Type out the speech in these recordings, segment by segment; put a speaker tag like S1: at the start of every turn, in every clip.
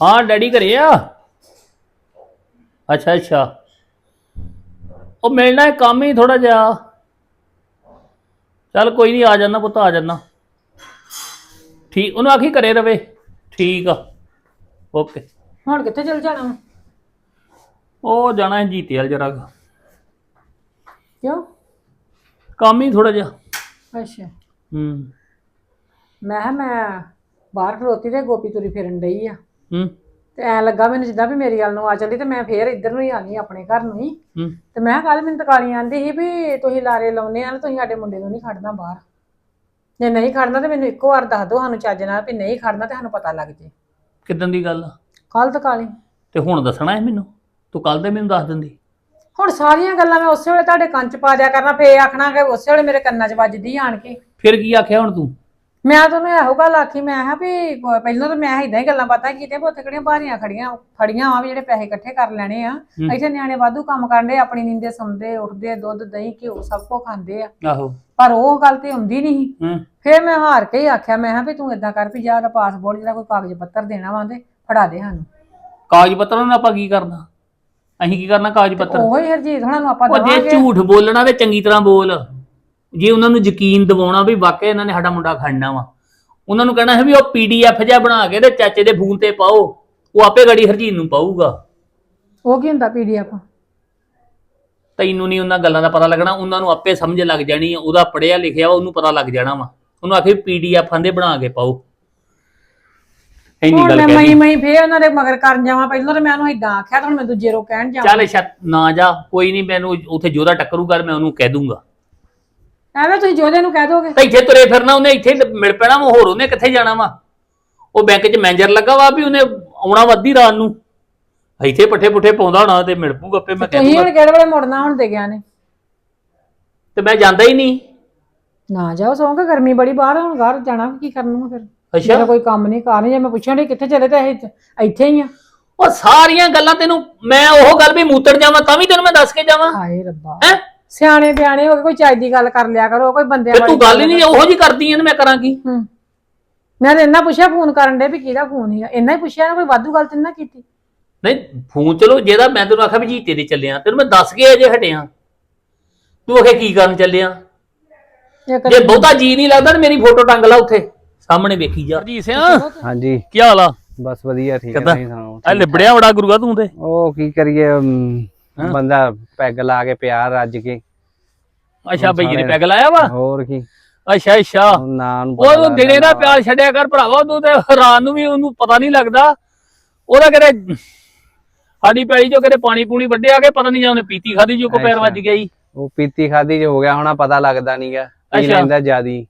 S1: ਹਾਂ ਡੈਡੀ ਘਰੇ ਆ? ਅੱਛਾ ਅੱਛਾ। ਉਹ ਮਿਲਣਾ ਹੈ ਕੰਮ ਹੀ ਥੋੜਾ ਜਿਹਾ। ਚੱਲ ਕੋਈ ਨਹੀਂ ਆ ਜਾਣਾ ਪੁੱਤ ਆ ਜਾਣਾ ਠੀਕ ਉਹਨੂੰ ਆਖੀ ਘਰੇ ਰਵੇ। ਠੀਕ ਆ। ਓਕੇ।
S2: ਹੁਣ ਕਿੱਥੇ ਚਲ ਜਾਣਾ ਵਾ?
S1: ਉਹ ਜਾਣਾ ਹੈ ਜੀਤੇ ਵਾਲ ਜਰਾ
S2: ਕਿਉਂ?
S1: ਕੰਮ ਹੀ ਥੋੜਾ ਜਿਹਾ।
S2: ਅੱਛਾ।
S1: ਹੂੰ।
S2: ਮੈਂ ਕਿਹਾ ਮੈਂ ਬਾਹਰ ਖਲੋਤੀ ਤੇ ਗੋਪੀ ਤੁਰੀ ਫਿਰਨ ਡਈ ਆ।
S1: ਹੂੰ।
S2: ਤੇ ਐ ਲੱਗਾ ਮੈਨੂੰ ਜਿੱਦਾਂ ਵੀ ਮੇਰੀ ਗੱਲ ਨੂੰ ਆ ਚੱਲੀ ਤੇ ਮੈਂ ਫੇਰ ਇੱਧਰ ਨੂੰ ਹੀ ਆਣੀ ਆਪਣੇ ਘਰ ਨੂੰ ਹੀ।
S1: ਹੂੰ।
S2: ਤੇ ਮੈਂ ਕੱਲ ਮੈਨੂੰ ਤਕਾਲੀ ਆਂਦੀ ਸੀ ਵੀ ਤੁਸੀਂ ਲਾਰੇ ਲਾਉਨੇ ਆ ਤੁਸੀਂ ਸਾਡੇ ਮੁੰਡੇ ਨੂੰ ਨਹੀਂ ਖੜਨਾ ਬਾਹਰ। ਜੇ ਨਹੀਂ ਖੜਨਾ ਤੇ ਮੈਨੂੰ ਇੱਕੋ ਵਾਰ ਦੱਸ ਦਿਓ ਸਾਨੂੰ ਚੱਜ ਨਾਲ ਵੀ ਨਹੀਂ ਖੜਨਾ ਤੇ ਸਾਨੂੰ ਪਤਾ ਲੱਗ ਜੇ।
S1: ਕਿਦਾਂ ਦੀ ਗੱਲ ਆ?
S2: ਕੱਲ ਤਕਾਲੀ।
S1: ਤੇ ਹੁਣ ਦੱਸਣਾ ਹੈ ਮੈਨੂੰ? ਤੂੰ ਕੱਲ ਦੇ ਮੈਨੂੰ ਦੱਸ ਦਿੰਦੀ।
S2: ਹੁਣ ਸਾਰੀਆਂ ਗੱਲਾਂ ਮੈਂ ਉਸੇ ਵੇਲੇ ਤੁਹਾਡੇ ਕੰਨ ਚ ਪਾ ਦਿਆ ਕਰਨਾ ਫੇਰ ਆਖਣਾ ਕਿ ਉਸੇ ਵੇਲੇ ਮੇਰੇ ਕੰਨਾਂ 'ਚ ਵੱਜਦੀ ਆਣ ਕੇ।
S1: ਫਿਰ ਕੀ ਆਖਿਆ ਹੁਣ ਤੂੰ?
S2: ਮੈਂ ਤੁਹਾਨੂੰ ਇਹੋ ਗੱਲ ਆਖੀ ਮੈਂ ਕਿਹਾ ਵੀ ਪ- ਪਹਿਲਾਂ ਤਾਂ ਮੈਂ ਇਦਾਂ ਹੀ ਗੱਲਾਂ ਬਾਤਾਂ ਕੀਤੀਆਂ ਵੀ ਉੱਥੇ ਕਿਹੜੀਆਂ ਭਾਰੀਆਂ ਖੜੀਆਂ ਫੜੀਆਂ ਆ ਵੀ ਜਿਹੜੇ ਪੈਸੇ ਇਕੱਠੇ ਕਰ ਲੈਣੇ ਆ। ਇੱਥੇ ਨਿਆਣੇ ਵਾਧੂ ਕੰਮ ਕਰਦੇ ਆਪਣੀ ਨੀਂਦੇ ਸੌਂਦੇ ਉੱਠਦੇ ਦੁੱਧ ਦਹੀਂ ਘਿਓ ਸਭ ਕੁਝ ਖਾਂਦੇ ਆ।
S1: ਆਹੋ।
S2: ਪਰ ਉਹ ਗੱਲ ਤੇ ਹੁੰਦੀ ਨਹੀਂ
S1: ਹੂੰ।
S2: ਫਿਰ ਮੈਂ ਹਾਰ ਕੇ ਹੀ ਆਖਿਆ ਮੈਂ ਕਿਹਾ ਵੀ ਤੂੰ ਇਦਾਂ ਕਰ ਵੀ ਜਾ ਦਾ ਪਾਸਪੋਰਟ ਜਿਹੜਾ ਕੋਈ ਕਾਗਜ਼ ਪੱਤਰ ਦੇਣਾ ਵਾ ਤੇ ਫੜਾ ਦੇ ਸਾਨੂੰ।
S1: ਕਾਗਜ਼ ਪੱਤਰਾਂ ਨੂੰ ਆਪਾਂ ਕੀ ਕਰਨਾ? ਅਸੀਂ ਕੀ ਕਰਨਾ ਕਾਗਜ਼ ਪੱਤਰ?
S2: ਉਹੋ ਹੀ ਹਰਜੀਤ ਹੁਣਾਂ ਨੂੰ ਆਪਾਂ
S1: ਉਹ ਜੇ
S2: ਦਵਾਂਗੇ।
S1: ਝੂਠ ਬੋਲਣਾ ਤੇ ਚੰਗੀ ਤਰ੍ਹਾਂ ਬੋਲ। ਜੇ ਉਹਨਾਂ ਨੂੰ ਯਕੀਨ ਦਿਵਾਉਣਾ ਵੀ ਵਾਕਿਆ ਇਹਨਾਂ ਨੇ ਸਾਡਾ ਮੁੰਡਾ ਖੜਨਾ ਵਾ ਉਹਨਾਂ ਨੂੰ ਕਹਿਣਾ ਹੈ ਵੀ ਉਹ ਪੀਡੀਐਫ ਜਿਹਾ ਬਣਾ ਕੇ ਤੇ ਚਾਚੇ ਦੇ ਫੋਨ ਤੇ ਪਾਓ ਉਹ ਆਪੇ ਗੜੀ ਹਰਜੀਤ ਨੂੰ ਪਾਊਗਾ।
S2: ਉਹ ਕੀ ਹੁੰਦਾ ਪੀਡੀਐਫ
S1: ਤੈਨੂੰ ਨਹੀਂ ਉਹਨਾਂ ਗੱਲਾਂ ਦਾ ਪਤਾ ਲੱਗਣਾ ਉਹਨਾਂ ਨੂੰ ਆਪੇ ਸਮਝ ਲੱਗ ਜਾਣੀ ਆ ਉਹਦਾ ਪੜਿਆ ਲਿਖਿਆ ਵਾ ਉਹਨੂੰ ਪਤਾ ਲੱਗ ਜਾਣਾ ਵਾ। ਉਹਨੂੰ ਆਖੇ ਪੀਡੀਐਫਾਂ ਦੇ ਬਣਾ ਕੇ ਪਾਓ। ਇੰਨੀ
S2: ਹੁਣ
S1: ਗੱਲ
S2: ਮੈਂ
S1: ਕਹਿ
S2: ਮਈ ਫੇਰ ਉਹਨਾਂ ਦੇ ਮਗਰ ਕਰਨ ਜਾਵਾਂ ਪਹਿਲਾਂ ਤਾਂ ਮੈਂ ਉਹਨੂੰ ਇਦਾਂ ਆਖਿਆ ਤਾਂ ਹੁਣ ਮੈਂ ਦੂਜੇ ਰੋ ਕਹਿਣ ਜਾਵਾਂ।
S1: ਚੱਲ ਛੱਤ ਨਾ ਜਾ ਕੋਈ ਨਹੀਂ ਮੈਨੂੰ ਉੱਥੇ ਜੋਦਾ ਟੱਕਰੂਗਾ ਤੇ ਮੈਂ ਉਹਨੂੰ ਕਹਿ ਦੂੰਗਾ।
S2: ਐਵੇਂ ਤੁਸੀਂ ਜੋਦੇ ਨੂੰ ਕਹਿ ਦੋਗੇ?
S1: ਤੇ ਇੱਥੇ ਤੁਰੇ ਫਿਰਨਾ ਉਹਨੇ ਇੱਥੇ ਹੀ ਮਿਲ ਪੈਣਾ ਵਾ ਹੋਰ ਉਹਨੇ ਕਿੱਥੇ ਜਾਣਾ ਵਾ? ਉਹ ਬੈਂਕ 'ਚ ਮੈਨੇਜਰ ਲੱਗਾ ਵਾ ਵੀ ਉਹਨੇ ਆਉਣਾ ਵਾ ਅੱਧੀ ਰਾਤ ਨੂੰ। ਇੱਥੇ ਪੱਠੇ ਪੁੱਠੇ ਪਾਉਂਦਾ ਹੋਣਾ ਤੇ ਮਿਲ ਪੂਗਾ ਆਪੇ ਮੈਂ ਕਹਿ
S2: ਤੁਸੀਂ
S1: ਦੂੰਗਾ
S2: ਹੁਣ ਕਿਹੜੇ ਵੇਲੇ ਮੁੜਨਾ ਹੁਣ ਦੇ ਗਿਆ ਨੇ?
S1: ਤੇ ਮੈਂ ਜਾਂਦਾ ਹੀ ਨਹੀਂ।
S2: ਨਾ ਜਾਓ ਸੌਂਗੇ ਗਰਮੀ ਬੜੀ ਬਾਹਰ ਹੁਣ ਘਰ ਜਾਣਾ ਕੀ ਕਰਨਾ ਫਿਰ?
S1: ਅੱਛਾ।
S2: ਮੇਰਾ ਕੋਈ ਕੰਮ ਨਹੀਂ ਕਰਨੀ ਜੇ ਮੈਂ ਪੁੱਛਣ ਡਈ ਕਿੱਥੇ ਚਲੇ ਤੇ ਇਹ ਇੱਥੇ ਹੀ ਆ।
S1: ਉਹ ਸਾਰੀਆਂ ਗੱਲਾਂ ਤੈਨੂੰ ਮੈਂ ਉਹ ਗੱਲ ਵੀ ਮੂਤੜ ਜਾਵਾਂ ਤਾਂ ਵੀ ਤੈਨੂੰ ਮੈਂ ਦੱਸ ਕੇ ਜਾਵਾਂ।
S2: ਹਾਏ ਰੱਬਾ।
S1: ਹੈ?
S2: ਸਿਆਣੇ ਬਿਆਣੇ ਹੋ ਕੇ ਕੋਈ ਚੱਜ ਦੀ ਗੱਲ ਕਰ ਲਿਆ ਕਰੋ ਕੋਈ ਬੰਦਿਆਂ
S1: ਫਿਰ ਤੂੰ ਗੱਲ ਹੀ ਨਹੀਂ ਉਹੋ ਜੀ ਕਰਦੀ ਐ ਤੇ ਮੈਂ ਕਰਾਂ ਕੀ?
S2: ਹੂੰ। ਮੈਂ ਤਾਂ ਇੰਨਾ ਪੁੱਛਿਆ ਫੋਨ ਕਰਨ ਦੇ ਵੀ ਕਿਹਦਾ ਫੋਨ ਸੀਗਾ। ਇੰਨਾ ਹੀ ਪੁੱਛਿਆ ਨਾ ਕੋਈ ਵਾਧੂ ਗੱਲ ਤੇ ਨਾ ਕੀਤੀ।
S1: ਨਹੀਂ ਫੋਨ ਚਲੋ ਜਿਹਦਾ ਮੈਂ ਤੈਨੂੰ ਆਖਿਆ ਵੀ ਜੀਤੇ ਦੇ ਚੱਲਿਆ ਤੈਨੂੰ ਮੈਂ ਦੱਸ ਕੇ ਅਜੇ ਹਟਿਆ। ਤੂੰ ਆਖੇ ਕੀ ਕਰਨ ਚੱਲਿਆ? ਜੇ ਬਹੁਤਾ ਜੀ ਨਹੀਂ ਲੱਗਦਾ ਤੇ ਮੇਰੀ ਫੋਟੋ ਟੰਗ ਲਾ ਉੱਥੇ ਸਾਹਮਣੇ ਵੇਖੀ ਜਾ। ਜੀ ਸਿਆ
S3: ਹਾਂਜੀ।
S1: ਕੀ ਹਾਲ ਆ?
S3: ਬਸ ਵਧੀਆ ਠੀਕ ਹੈ
S1: ਕਿੱਦਾਂ?
S3: ਤੁਸੀਂ ਸੁਣਾਓ?
S1: ਆ ਲਿਬੜਿਆ ਬੜਾ ਗੁਰੂਆ ਤੂੰ ਤੇ।
S3: ਉਹ ਕੀ ਕਰੀਏ ਬੰਦਾ ਪੈਗ ਲਾ ਕੇ ਪਿਆ ਰੱਜ ਕੇ।
S1: ਅੱਛਾ ਬਈ ਨੇ ਪੈਗ ਲਾਇਆ ਵਾ?
S3: ਹੋਰ ਕੀ।
S1: ਅੱਛਾ ਅੱਛਾ।
S3: ਹੁਣ ਨਾਂ ਨੂੰ ਪਤਾ
S1: ਉਹ
S3: ਲੱਗਦਾ
S1: ਦਿਨੇ ਦਾ
S3: ਵਾ।
S1: ਪਿਆਰ ਛੱਡਿਆ ਕਰ ਭਰਾਵਾ ਤੂੰ ਤੇ ਰਾਤ ਨੂੰ ਵੀ ਉਹਨੂੰ ਪਤਾ ਨਹੀਂ ਲੱਗਦਾ। ਉਹਦਾ ਕਿਤੇ ਸਾਡੀ ਪੈਲੀ ਚੋਂ ਕਿਤੇ ਪਾਣੀ ਪੂਣੀ ਵੱਢਿਆ ਕੇ ਪਤਾ ਨਹੀਂ ਜਾਂ ਉਹਨੇ ਪੀਤੀ ਖਾਦੀ ਜੋ ਕੋ ਪੈਰ ਵੱਜ ਗਿਆ ਈ
S3: ਉਹ ਪੀਤੀ ਖਾਦੀ ਚ ਹੋ ਗਿਆ ਹੋਣਾ ਪਤਾ ਲੱਗਦਾ ਨਹੀਂਗਾ ਪੀ
S1: ਅੱਛਾ।
S3: ਲੈਂਦਾ ਜਿਆਦੀ।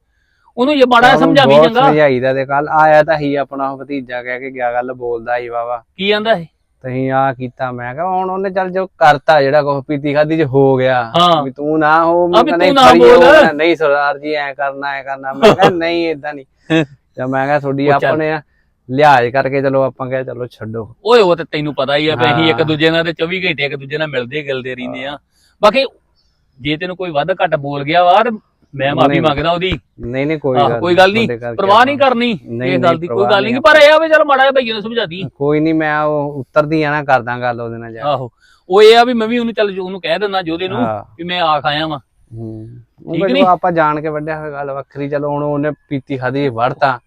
S1: ਉਹਨੂੰ ਜੇ ਮਾੜਾ ਜਿਹਾ ਸਮਝਾਵੀ ਚੰਗਾ।
S3: ਸਮਝਾਈਦਾ ਤੇ ਕੱਲ ਆਇਆ ਤਾਂ ਹੀ ਆਪਣਾ ਉਹ ਭਤੀਜਾ ਕਹਿ ਕੇ ਗਿਆ ਗੱਲ ਬੋਲਦਾ ਹੀ ਵਾਵਾ
S1: ਕੀ ਕਹਿੰਦਾ ਇਹ
S3: ਤਹੀਂ ਆ ਕੀਤਾ ਮੈਂ ਕਿਹਾ ਹੁਣ ਉਹਨੇ ਚੱਲ ਜੋ ਕਰਤਾ ਜਿਹੜਾ ਕੋ ਪੀਤੀ ਖਾਦੀ ਚ ਹੋ ਗਿਆ
S1: ਹਾਂ।
S3: ਵੀ ਤੂੰ ਨਾ ਹੋ
S1: ਆ
S3: ਮੈਂ
S1: ਵੀ ਤੂੰ
S3: ਨਹੀਂ
S1: ਨਾ ਬੋਲ।
S3: ਸਰਦਾਰ ਜੀ ਐ ਕਰਨਾ ਐ ਕਰਨਾ ਮੈਂ ਕਿਹਾ ਨਹੀਂ ਇਦਾਂ ਨਹੀਂ ਜਾਂ ਮੈਂ ਕਿਹਾ ਤੁਹਾਡੀ
S1: ਉਹ ਚੱਲ।
S3: ਆਪਣੇ ਲਿਹਾਜ਼ ਕਰਕੇ ਚਲੋ ਆਪਾਂ ਕਹੇ ਚਲੋ ਛੱਡੋ
S1: ਓਏ ਉਹ ਤੇ ਤੈਨੂੰ ਪਤਾ ਹੀ ਆ ਵੀ ਅਸੀਂ ਇੱਕ
S3: ਹਾਂ।
S1: ਦੂਜੇ ਨਾਲ ਤੇ 24 ਘੰਟੇ ਇੱਕ ਦੂਜੇ ਨਾਲ ਮਿਲਦੇ ਗਿਲਦੇ ਰਹਿੰਦੇ ਆ ਬਾਕੀ ਜੇ ਤੈਨੂੰ ਕੋਈ ਵੱਧ ਘੱਟ ਬੋਲ ਗਿਆ ਵਾ ਤੇ ਮੈਂ ਮਾਫੀ। ਮੰਗਦਾ ਉਹਦੀ।
S3: ਨਹੀਂ ਨਹੀਂ ਕੋਈ ਗੱਲ
S1: ਕੋਈ ਗੱਲ ਨਹੀਂ ਪਰਵਾਹ ਨਹੀਂ ਕਰਨੀ ਇਹ ਗੱਲ ਦੀ ਕੋਈ ਗੱਲ ਨਹੀਂ ਪਰ ਇਹ ਆ ਵੀ ਚਲ ਮਾੜਾ ਜਿਹਾ ਭਈਏ ਨੂੰ ਸਮਝਾਦੀ
S3: ਕੋਈ ਨਹੀਂ ਮੈਂ ਉਹ ਉੱਤਰਦੀ ਆ ਨਾ ਕਰਦਾ ਗੱਲ ਉਹਦੇ ਨਾਲ ਜਾ
S1: ਆਹੋ ਉਹ ਇਹ ਆ ਵੀ ਮੈਂ ਵੀ ਉਹਨੂੰ ਚੱਲ ਉਹਨੂੰ ਕਹਿ ਦਿੰਦਾ ਜੋਦੇ ਨੂੰ। ਵੀ ਮੈਂ ਆਖ ਆਇਆ ਵਾਂ।
S3: ਹੂੰ। ਉਹ
S1: ਠੀਕ
S3: ਵੀ ਆਪਾਂ ਜਾਣ ਕੇ ਵੱਡਿਆ ਹੋਇਆ ਗੱਲ ਵੱਖਰੀ ਚਲੋ ਹੁਣ ਉਹਨੇ ਪੀਤੀ ਖਾਦੀ ਵੜਤਾ।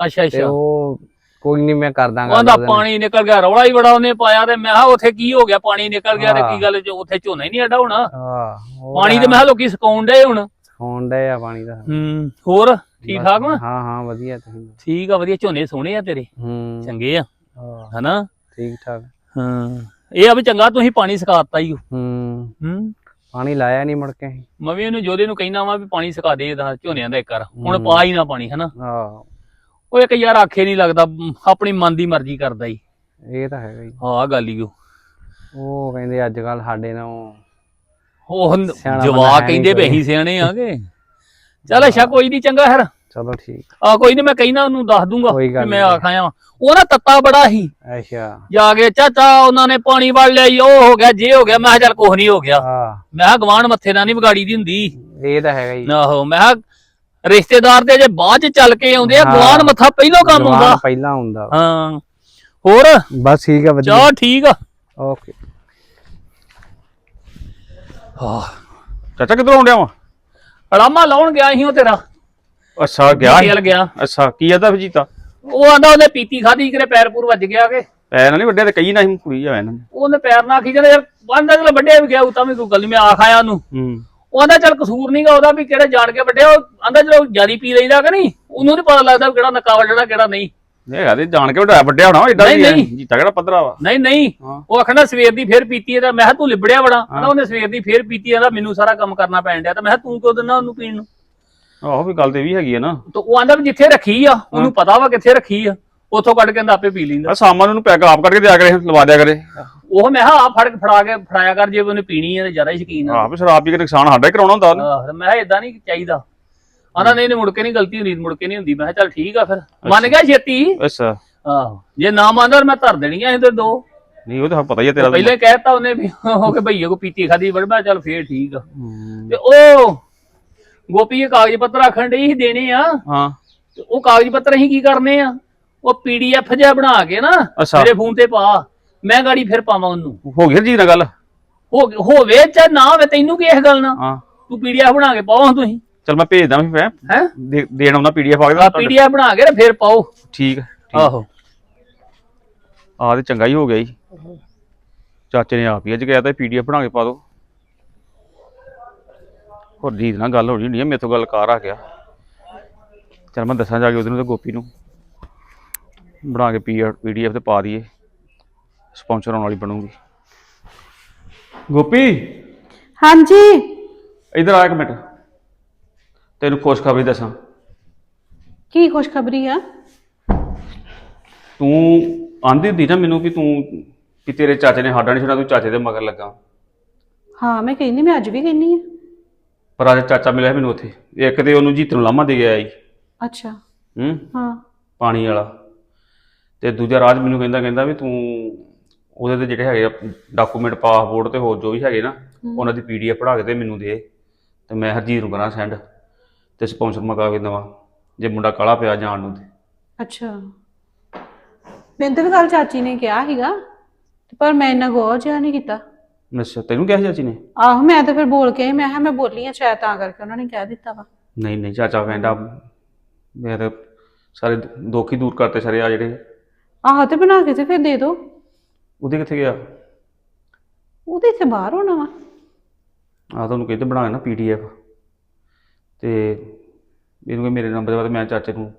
S1: ਅੱਛਾ ਅੱਛਾ।
S3: ਉਹ ਕੋਈ ਨਹੀਂ ਮੈਂ ਕਰਦਾ ਗੱਲ
S1: ਉਹਦਾ। ਪਾਣੀ ਨਿਕਲ ਗਿਆ ਰੌਲਾ ਹੀ ਬੜਾ ਉਹਨੇ ਪਾਇਆ ਤੇ ਮੈਂ ਕਿਹਾ ਉੱਥੇ ਕੀ ਹੋ ਗਿਆ ਪਾਣੀ ਨਿਕਲ ਗਿਆ ਤੇ। ਕੀ ਗੱਲ ਚ ਉੱਥੇ ਝੋਨਾ ਹੀ ਨਹੀਂ ਅੱਡਾ ਹੋਣਾ।
S3: ਹਾਂ
S1: ਪਾਣੀ ਤੇ ਮੈਂ ਕਿਹਾ ਲੋਕੀ ਸਕਾਉਣ ਡਏ ਹੁਣ।
S3: ਹੋਣ ਡਏ ਆ ਪਾਣੀ ਦਾ।
S1: ਹੂੰ ਹੋਰ ਠੀਕ ਠਾਕ ਵਾ?
S3: ਹਾਂ ਹਾਂ ਵਧੀਆ ਤੁਸੀਂ
S1: ਠੀਕ ਆ ਵਧੀਆ ਝੋਨੇ ਸੋਹਣੇ ਆ ਤੇਰੇ।
S3: ਹੂੰ।
S1: ਚੰਗੇ ਆ
S3: ਹਾਂ,
S1: ਹਨਾ?
S3: ਠੀਕ ਠਾਕ।
S1: ਹਾਂ ਇਹ ਆ ਵੀ ਚੰਗਾ ਤੁਸੀਂ ਪਾਣੀ ਸਿਖਾਤਾ ਹੀ
S3: ਹੂੰ।
S1: ਹੂੰ।
S3: ਪਾਣੀ ਲਾਇਆ ਨਹੀਂ ਮੁੜ ਕੇ
S1: ਮੈਂ ਵੀ ਉਹਨੂੰ ਜੋਦੇ ਨੂੰ ਕਹਿਣਾ ਵਾ ਵੀ ਪਾਣੀ ਸਿਖਾ ਦੇ ਇਹਦਾ ਝੋਨਿਆਂ ਦਾ ਇੱਕ ਵਾਰ। ਹੁਣ
S3: ਹੂੰ।
S1: ਪਾ ਹੀ ਨਾ ਪਾਣੀ ਹਨਾ?
S3: ਹਾਂ।
S1: ਉਹ ਇੱਕ ਯਾਰ ਆਖੇ ਨਹੀਂ ਲੱਗਦਾ ਆਪਣੀ ਮਨ ਦੀ ਮਰਜ਼ੀ ਕਰਦਾ ਹੀ
S3: ਇਹ ਤਾਂ ਹੈਗਾ ਹੀ
S1: ਆਹ ਗੱਲ ਹੀ ਉਹ
S3: ਉਹ ਕਹਿੰਦੇ ਅੱਜ ਕੱਲ ਸਾਡੇ ਨਾਲ
S1: ਉਹ
S3: ਸਿਆਣਾ ਬੰਦਾ ਹੈ
S1: ਕਹਿੰਦੇ ਵੀ। ਅਸੀਂ ਸਿਆਣੇ ਆਗੇ। ਚੱਲ ਅੱਛਾ ਕੋਈ ਨਹੀਂ ਚੰਗਾ ਫਿਰ।
S3: ਚਲੋ ਠੀਕ।
S1: ਆ ਕੋਈ ਨਹੀਂ ਮੈਂ ਕਹਿਣਾ ਉਹਨੂੰ ਦੱਸ ਦੂੰਗਾ
S3: ਕੋਈ
S1: ਮੈਂ
S3: ਨੀ।
S1: ਆਖ ਉਹ ਨਾ ਤੱਤਾ ਬੜਾ ਸੀ।
S3: ਅੱਛਾ।
S1: ਜਾ ਕੇ ਚਾਚਾ ਉਹਨਾਂ ਨੇ ਪਾਣੀ ਵੜ ਲਿਆ ਈ, ਉਹ ਹੋ ਗਿਆ ਜੇ ਹੋ ਗਿਆ ਮੈਂ ਕਿਹਾ ਚੱਲ ਕੁਛ ਨਹੀਂ ਹੋ ਗਿਆ।
S3: ਹਾਂ।
S1: ਮੈਂ ਕਿਹਾ ਗਵਾਂਢ ਮੱਥੇ ਨਾਲ ਨਹੀਂ ਵਿਗਾੜੀ ਦੀ ਹੁੰਦੀ।
S3: ਇਹ ਤਾਂ ਹੈਗਾ ਹੀ
S1: ਆਹੋ ਮੈਂ ਕਿਹਾ ਰਿਸ਼ਤੇਦਾਰ ਤੇ ਜੇ ਬਾਅਦ ਚ ਚੱਲ ਕੇ ਆਉਂਦੇ ਆ
S3: ਹਾਂ।
S1: ਗਵਾਂਢ ਮੱਥਾ ਪਹਿਲੋਂ ਕੰਮ
S3: ਜਵਾਨ
S1: ਹੁੰਦਾ।
S3: ਪਹਿਲਾਂ ਹੁੰਦਾ।
S1: ਹਾਂ। ਹੋਰ?
S4: ਬਸ ਠੀਕ ਆ ਵਧੀਆ।
S1: ਚਾ ਠੀਕ ਆ।
S4: ਓਕੇ।
S1: ਹਾਂ
S5: ਚਾਚਾ ਕਿੱਧਰੋਂ ਆਉਂਦਿਆ ਵਾ?
S1: ਅਲਾਮਾ ਲਾਉਣ ਗਿਆ ਸੀ ਉਹ ਤੇਰਾ।
S5: ਅੱਛਾ ਗਿਆ ਸੀ?
S1: ਗਿਆ।
S5: ਅੱਛਾ ਕੀ ਆਦਾ ਫਜੀਤਾ
S1: ਉਹ ਆਂਦਾ ਉਹਨੇ ਪੀਤੀ ਖਾਦੀ ਕਿਰੇ ਪੈਰ ਪੂਰ ਵੱਜ ਗਿਆ ਕਿ।
S5: ਪੈਰ ਨਾਲ ਨਹੀਂ ਵੱਡਿਆ ਤੇ ਕਈ ਨਾ ਹੀ ਕੁੜੀ ਆ ਇਹਨਾਂ ਨੇ।
S1: ਉਹਨੇ ਪੈਰ ਨਾ ਖਿਜਣ ਯਾਰ ਆਂਦਾ ਚਲ ਵੱਡਿਆ ਵੀ ਗਿਆ ਉਹ ਤਾਂ ਵੀ ਕੋਈ ਗੱਲ ਨੀ ਮੈਂ ਆਖ ਆਇਆ ਉਹਨੂੰ।
S5: ਹੂੰ।
S1: ਉਹ ਆਂਦਾ ਚਲ ਕਸੂਰ ਨਹੀਂਗਾ ਉਹਦਾ ਵੀ ਕਿਹੜੇ ਜਾਣ ਕੇ ਵੱਡਿਆ ਉਹ ਆਂਦਾ ਚਲੋ ਜਾਰੀ ਪੀ ਲਈਦਾ ਕਿ ਨਹੀਂ ਉਹਨੂੰ ਨਹੀਂ ਪਤਾ ਲੱਗਦਾ ਵੀ ਕਿਹੜਾ ਨੱਕਾ ਵੱਢਣਾ ਕਿਹੜਾ ਨਹੀਂ।
S5: ਇਹ ਤੇ ਜਾਣ ਕੇ ਵੱਡਾ ਵੱਡਿਆ ਹੋਣਾ ਏਡਾ
S1: ਨਹੀਂ, ਨਹੀਂ।
S5: ਜੀਤਾ ਕਿਹੜਾ ਪੱਧਰਾ ਵਾ?
S1: ਨਹੀਂ ਨਹੀਂ।
S5: ਹਾਂ।
S1: ਉਹ ਆਖਣਾ ਸਵੇਰ ਦੀ ਫੇਰ ਪੀਤੀ ਇਹਦਾ ਮੈਂ ਕਿਹਾ ਤੂੰ ਲਿਬੜਿਆ ਬੜਾ ਕਹਿੰਦਾ ਉਹਨੇ ਸਵੇਰ ਦੀ ਫੇਰ ਪੀਤੀ ਇਹਦਾ ਮੈਨੂੰ ਸਾਰਾ ਕੰਮ ਕਰਨਾ ਪੈਣ ਡਿਆ। ਤਾਂ ਮੈਂ ਕਿਹਾ ਤੂੰ ਕਿਉਂ ਦਿੰਦਾ ਉਹਨੂੰ ਪੀਣ ਨੂੰ?
S5: ਆਹੋ ਵੀ ਗੱਲ ਤੇ ਵੀ ਹੈਗੀ ਆ ਨਾ।
S1: ਤੇ ਉਹ ਆਂਦਾ ਵੀ ਜਿੱਥੇ ਰੱਖੀ ਆ ਉਹਨੂੰ ਪਤਾ ਵਾ ਕਿੱਥੇ ਰੱਖੀ ਆ। ਉੱਥੋਂ ਕੱਢ ਕੇ ਆਂਦਾ ਆਪੇ ਪੀ ਲੈਂਦਾ।
S5: ਆ ਸਾਮਾਨ ਨੂੰ ਪੈਕ ਆਪ ਕਰਕੇ ਦਿਆ ਕਰੇ ਲਵਾ ਦਿਆ ਕਰੇ।
S1: ਉਹ ਮੈਂ ਕਿਹਾ ਆ ਫੜ ਕੇ ਫੜਾ ਕੇ ਫੜਾਇਆ ਕਰ ਜੇ ਉਹਨੇ ਪੀਣੀ ਹੈ ਤੇ ਜ਼ਿਆਦਾ ਹੀ ਸ਼ਕੀਨ ਆ।
S5: ਆਹ ਵੀ ਸ਼ਰਾਬ ਪੀ ਕੇ ਨੁਕਸਾਨ ਸਾਡਾ ਹੀ ਕਰਾਉਣਾ ਹੁੰਦਾ। ਉਹਨੇ।
S1: ਆਹ, ਮੈਂ ਕਿਹਾ ਇਦਾਂ ਨਹੀਂ ਚਾਹੀਦਾ। ਆਂਦਾ ਨਹੀਂ ਨਹੀਂ ਮੁੜ ਕੇ ਨਹੀਂ ਗਲਤੀ ਹੁੰਦੀ ਮੁੜ ਕੇ ਨਹੀਂ ਹੁੰਦੀ। ਮੈਂ ਕਿਹਾ ਚੱਲ ਠੀਕ ਆ ਫਿਰ। ਮੰਨ ਗਿਆ ਛੇਤੀ?
S5: ਅੱਛਾ।
S1: ਆਹੋ। ਜੇ ਨਾ ਮੰਨਦਾ ਮੈਂ ਧਰ ਦੇਣੀਆਂ ਇਹ ਤੇ ਦੋ।
S5: ਨਹੀਂ ਉਹ ਤਾਂ ਪਤਾ ਹੀ ਆ ਤੇਰਾ
S1: ਪਹਿਲੇ ਕਹਿਤਾ ਉਹਨੇ ਵੀ ਉਹ ਕਿ ਭਈਏ ਕੋ ਪੀਤੀ ਖਾਦੀ ਕਿਹਾ ਚੱਲ ਫੇਰ ਠੀਕ ਆ। ਤੇ ਉਹ ਗੋਪੀ ਇਹ ਕਾਗਜ਼ ਪੱਤਰ ਆਖਣ ਡਈ ਸੀ ਦੇਣੇ ਆ।
S5: ਹਾਂ।
S1: ਤੇ ਉਹ ਕਾਗਜ਼ ਪੱਤਰ ਅਸੀਂ ਕੀ ਕਰਨੇ ਆ? ਉਹ ਪੀਡੀਐਫ ਜਿਹਾ ਬਣਾ ਕੇ ਨਾ
S5: ਅੱਛਾ।
S1: ਮੇਰੇ ਫੋਨ ਤੇ ਪਾ। ਮੈਂ ਗਾੜੀ ਫਿਰ ਪਾਵਾਂ ਉਹਨੂੰ।
S5: ਹੋ ਗਈ ਜੀ ਨਾਲ ਗੱਲ?
S1: ਹੋ ਹੋਵੇ ਚਾਹੇ ਨਾ ਹੋਵੇ ਤੈਨੂੰ ਕੀ ਇਸ ਗੱਲ ਨਾਲ?
S5: ਹਾਂ।
S1: ਤੂੰ ਪੀਡੀਐਫ ਬਣਾ ਕੇ ਹਾਂ ਤੁਸੀਂ।
S5: ਚਲ ਮੈਂ ਭੇਜਦਾ ਮੈਂ
S1: ਹੈ?
S5: ਦੇ- ਦੇਣ ਪੀਡੀਐਫ ਆ
S1: ਆ
S5: ਗਿਆ
S1: ਪੀਡੀਐਫ ਬਣਾ ਕੇ ਫਿਰ ਪਾਓ।
S5: ਠੀਕ
S1: ਆਹੋ।
S5: ਆ ਤੇ ਚੰਗਾ ਹੀ ਹੋ ਗਿਆ ਜੀ। ਚਾਚੇ ਨੇ ਆਪ ਹੀ ਅੱਜ ਕਿਹਾ ਤਾਂ ਪੀਡੀਐਫ ਬਣਾ ਕੇ ਪਾ ਦੋ। ਹੋਰ ਜੀਤ ਨਾਲ ਗੱਲ ਹੋ ਰਹੀ ਹੁੰਦੀ ਹੈ ਮੇਰੇ ਤੋਂ ਗੱਲ ਕਾਰ ਆ ਗਿਆ। ਚਲ ਮੈਂ ਦੱਸਾਂ ਜਾ ਕੇ ਉਹਦੇ ਨੂੰ ਤੇ ਗੋਪੀ ਨੂੰ। ਬਣਾ ਕੇ ਪੀਡੀਐਫ ਤੇ ਪਾ ਦਈਏ। ਸਪਾਂਸਰ ਆਉਣ ਵਾਲੀ ਬਣੂਗੀ। ਗੋਪੀ?
S6: ਹਾਂਜੀ।
S5: ਇਧਰ ਆ ਇੱਕ ਮਿੰਟ। ਤੈਨੂੰ ਖੁਸ਼ਖਬਰੀ ਦੱਸਾਂ।
S6: ਕੀ ਖੁਸ਼ਖਬਰੀ ਆ?
S5: ਤੂੰ ਆਂਦੀ ਹੁੰਦੀ ਨਾ ਮੈਨੂੰ ਵੀ ਤੂੰ ਕਿ ਤੇਰੇ ਚਾਚੇ ਨੇ ਸਾਡਾ ਨਹੀਂ ਛੱਡਣਾ ਤੂੰ ਚਾਚੇ ਦੇ ਮਗਰ ਲੱਗਾ।
S6: ਹਾਂ ਮੈਂ ਕਹਿੰਦੀ ਮੈਂ ਅੱਜ ਵੀ ਕਹਿੰਦੀ ਆ।
S5: ਪਰ ਅੱਜ ਚਾਚਾ ਮਿਲਿਆ ਮੈਨੂੰ ਉੱਥੇ। ਇੱਕ ਤੇ ਉਹਨੂੰ ਜੀਤ ਨੂੰ ਲਾਮਾ ਦੇ ਗਿਆ ਜੀ
S6: ਅੱਛਾ।
S5: ਹੂੰ?
S6: ਹਾਂ।
S5: ਪਾਣੀ ਵਾਲਾ। ਤੇ ਦੂਜਾ ਰਾਜ ਮੈਨੂੰ ਕਹਿੰਦਾ ਕਹਿੰਦਾ ਵੀ ਤੂੰ ਉਹਦੇ ਤੇ ਜਿਹੜੇ ਹੈਗੇ ਡਾਕੂਮੈਂਟ ਪਾਸਪੋਰਟ ਤੇ ਹੋਰ ਜੋ ਵੀ ਹੈਗੇ ਨਾ ਉਹਨਾਂ ਦੀ ਪੀਡੀਐਫ ਪੜਾ ਕੇ ਤੇ ਮੈਨੂੰ ਦੇ। ਤੇ ਮੈਂ ਹਰਜੀਤ ਨੂੰ ਕਰਾਂ ਸੈਂਡ ਤੇ ਸਪਾਂਸਰ ਮੰਗਾ ਕੇ ਦਵਾਂ ਜੇ ਮੁੰਡਾ ਕਾਲਾ ਪਿਆ ਜਾਣ ਨੂੰ ਤੇ।
S6: ਅੱਛਾ। ਮੈਨੂੰ ਤਾਂ ਵੀ ਕੱਲ ਚਾਚੀ ਨੇ ਕਿਹਾ ਸੀਗਾ ਤੇ ਪਰ ਮੈਂ ਇੰਨਾ ਗੌਰ ਜਿਹਾ ਨਹੀਂ ਕੀਤਾ।
S5: ਅੱਛਾ ਤੈਨੂੰ ਕਿਹਾ ਸੀ ਚਾਚੀ ਨੇ?
S6: ਆਹੋ ਮੈਂ ਤਾਂ ਫਿਰ ਬੋਲ ਕੇ ਆਈ, ਮੈਂ ਕਿਹਾ ਮੈਂ ਬੋਲੀ ਆ ਸ਼ਾਇਦ ਤਾਂ ਕਰਕੇ ਉਹਨਾਂ ਨੇ ਕਹਿ ਦਿੱਤਾ ਵਾ।
S5: ਨਹੀਂ ਨਹੀਂ ਚਾਚਾ ਕਹਿੰਦਾ ਮੈਂ ਤਾਂ ਸਾਰੇ ਦੁੱਖ ਹੀ ਦੂਰ ਕਰਤੇ ਸਾਰੇ ਆ ਜਿਹੜੇ।
S6: ਆਹੋ ਤੇ ਬਣਾ ਕੇ ਤੇ ਫਿਰ ਦੇ ਦੋ।
S5: ਉਹਦੇ ਕਿੱਥੇ ਗਿਆ?
S6: ਉਹਦੇ ਇੱਥੇ ਬਾਹਰ ਹੋਣਾ ਵਾ।
S5: ਆ ਤੁਹਾਨੂੰ ਕਹਿੰਦੇ ਬਣਾ ਨਾ ਪੀਡੀਐਫ ਤੇ ਇਹਨੂੰ ਕਿ ਮੇਰੇ ਨੰਬਰ ਦੇ ਬਾਅਦ ਮੈਂ ਚਾਚੇ ਨੂੰ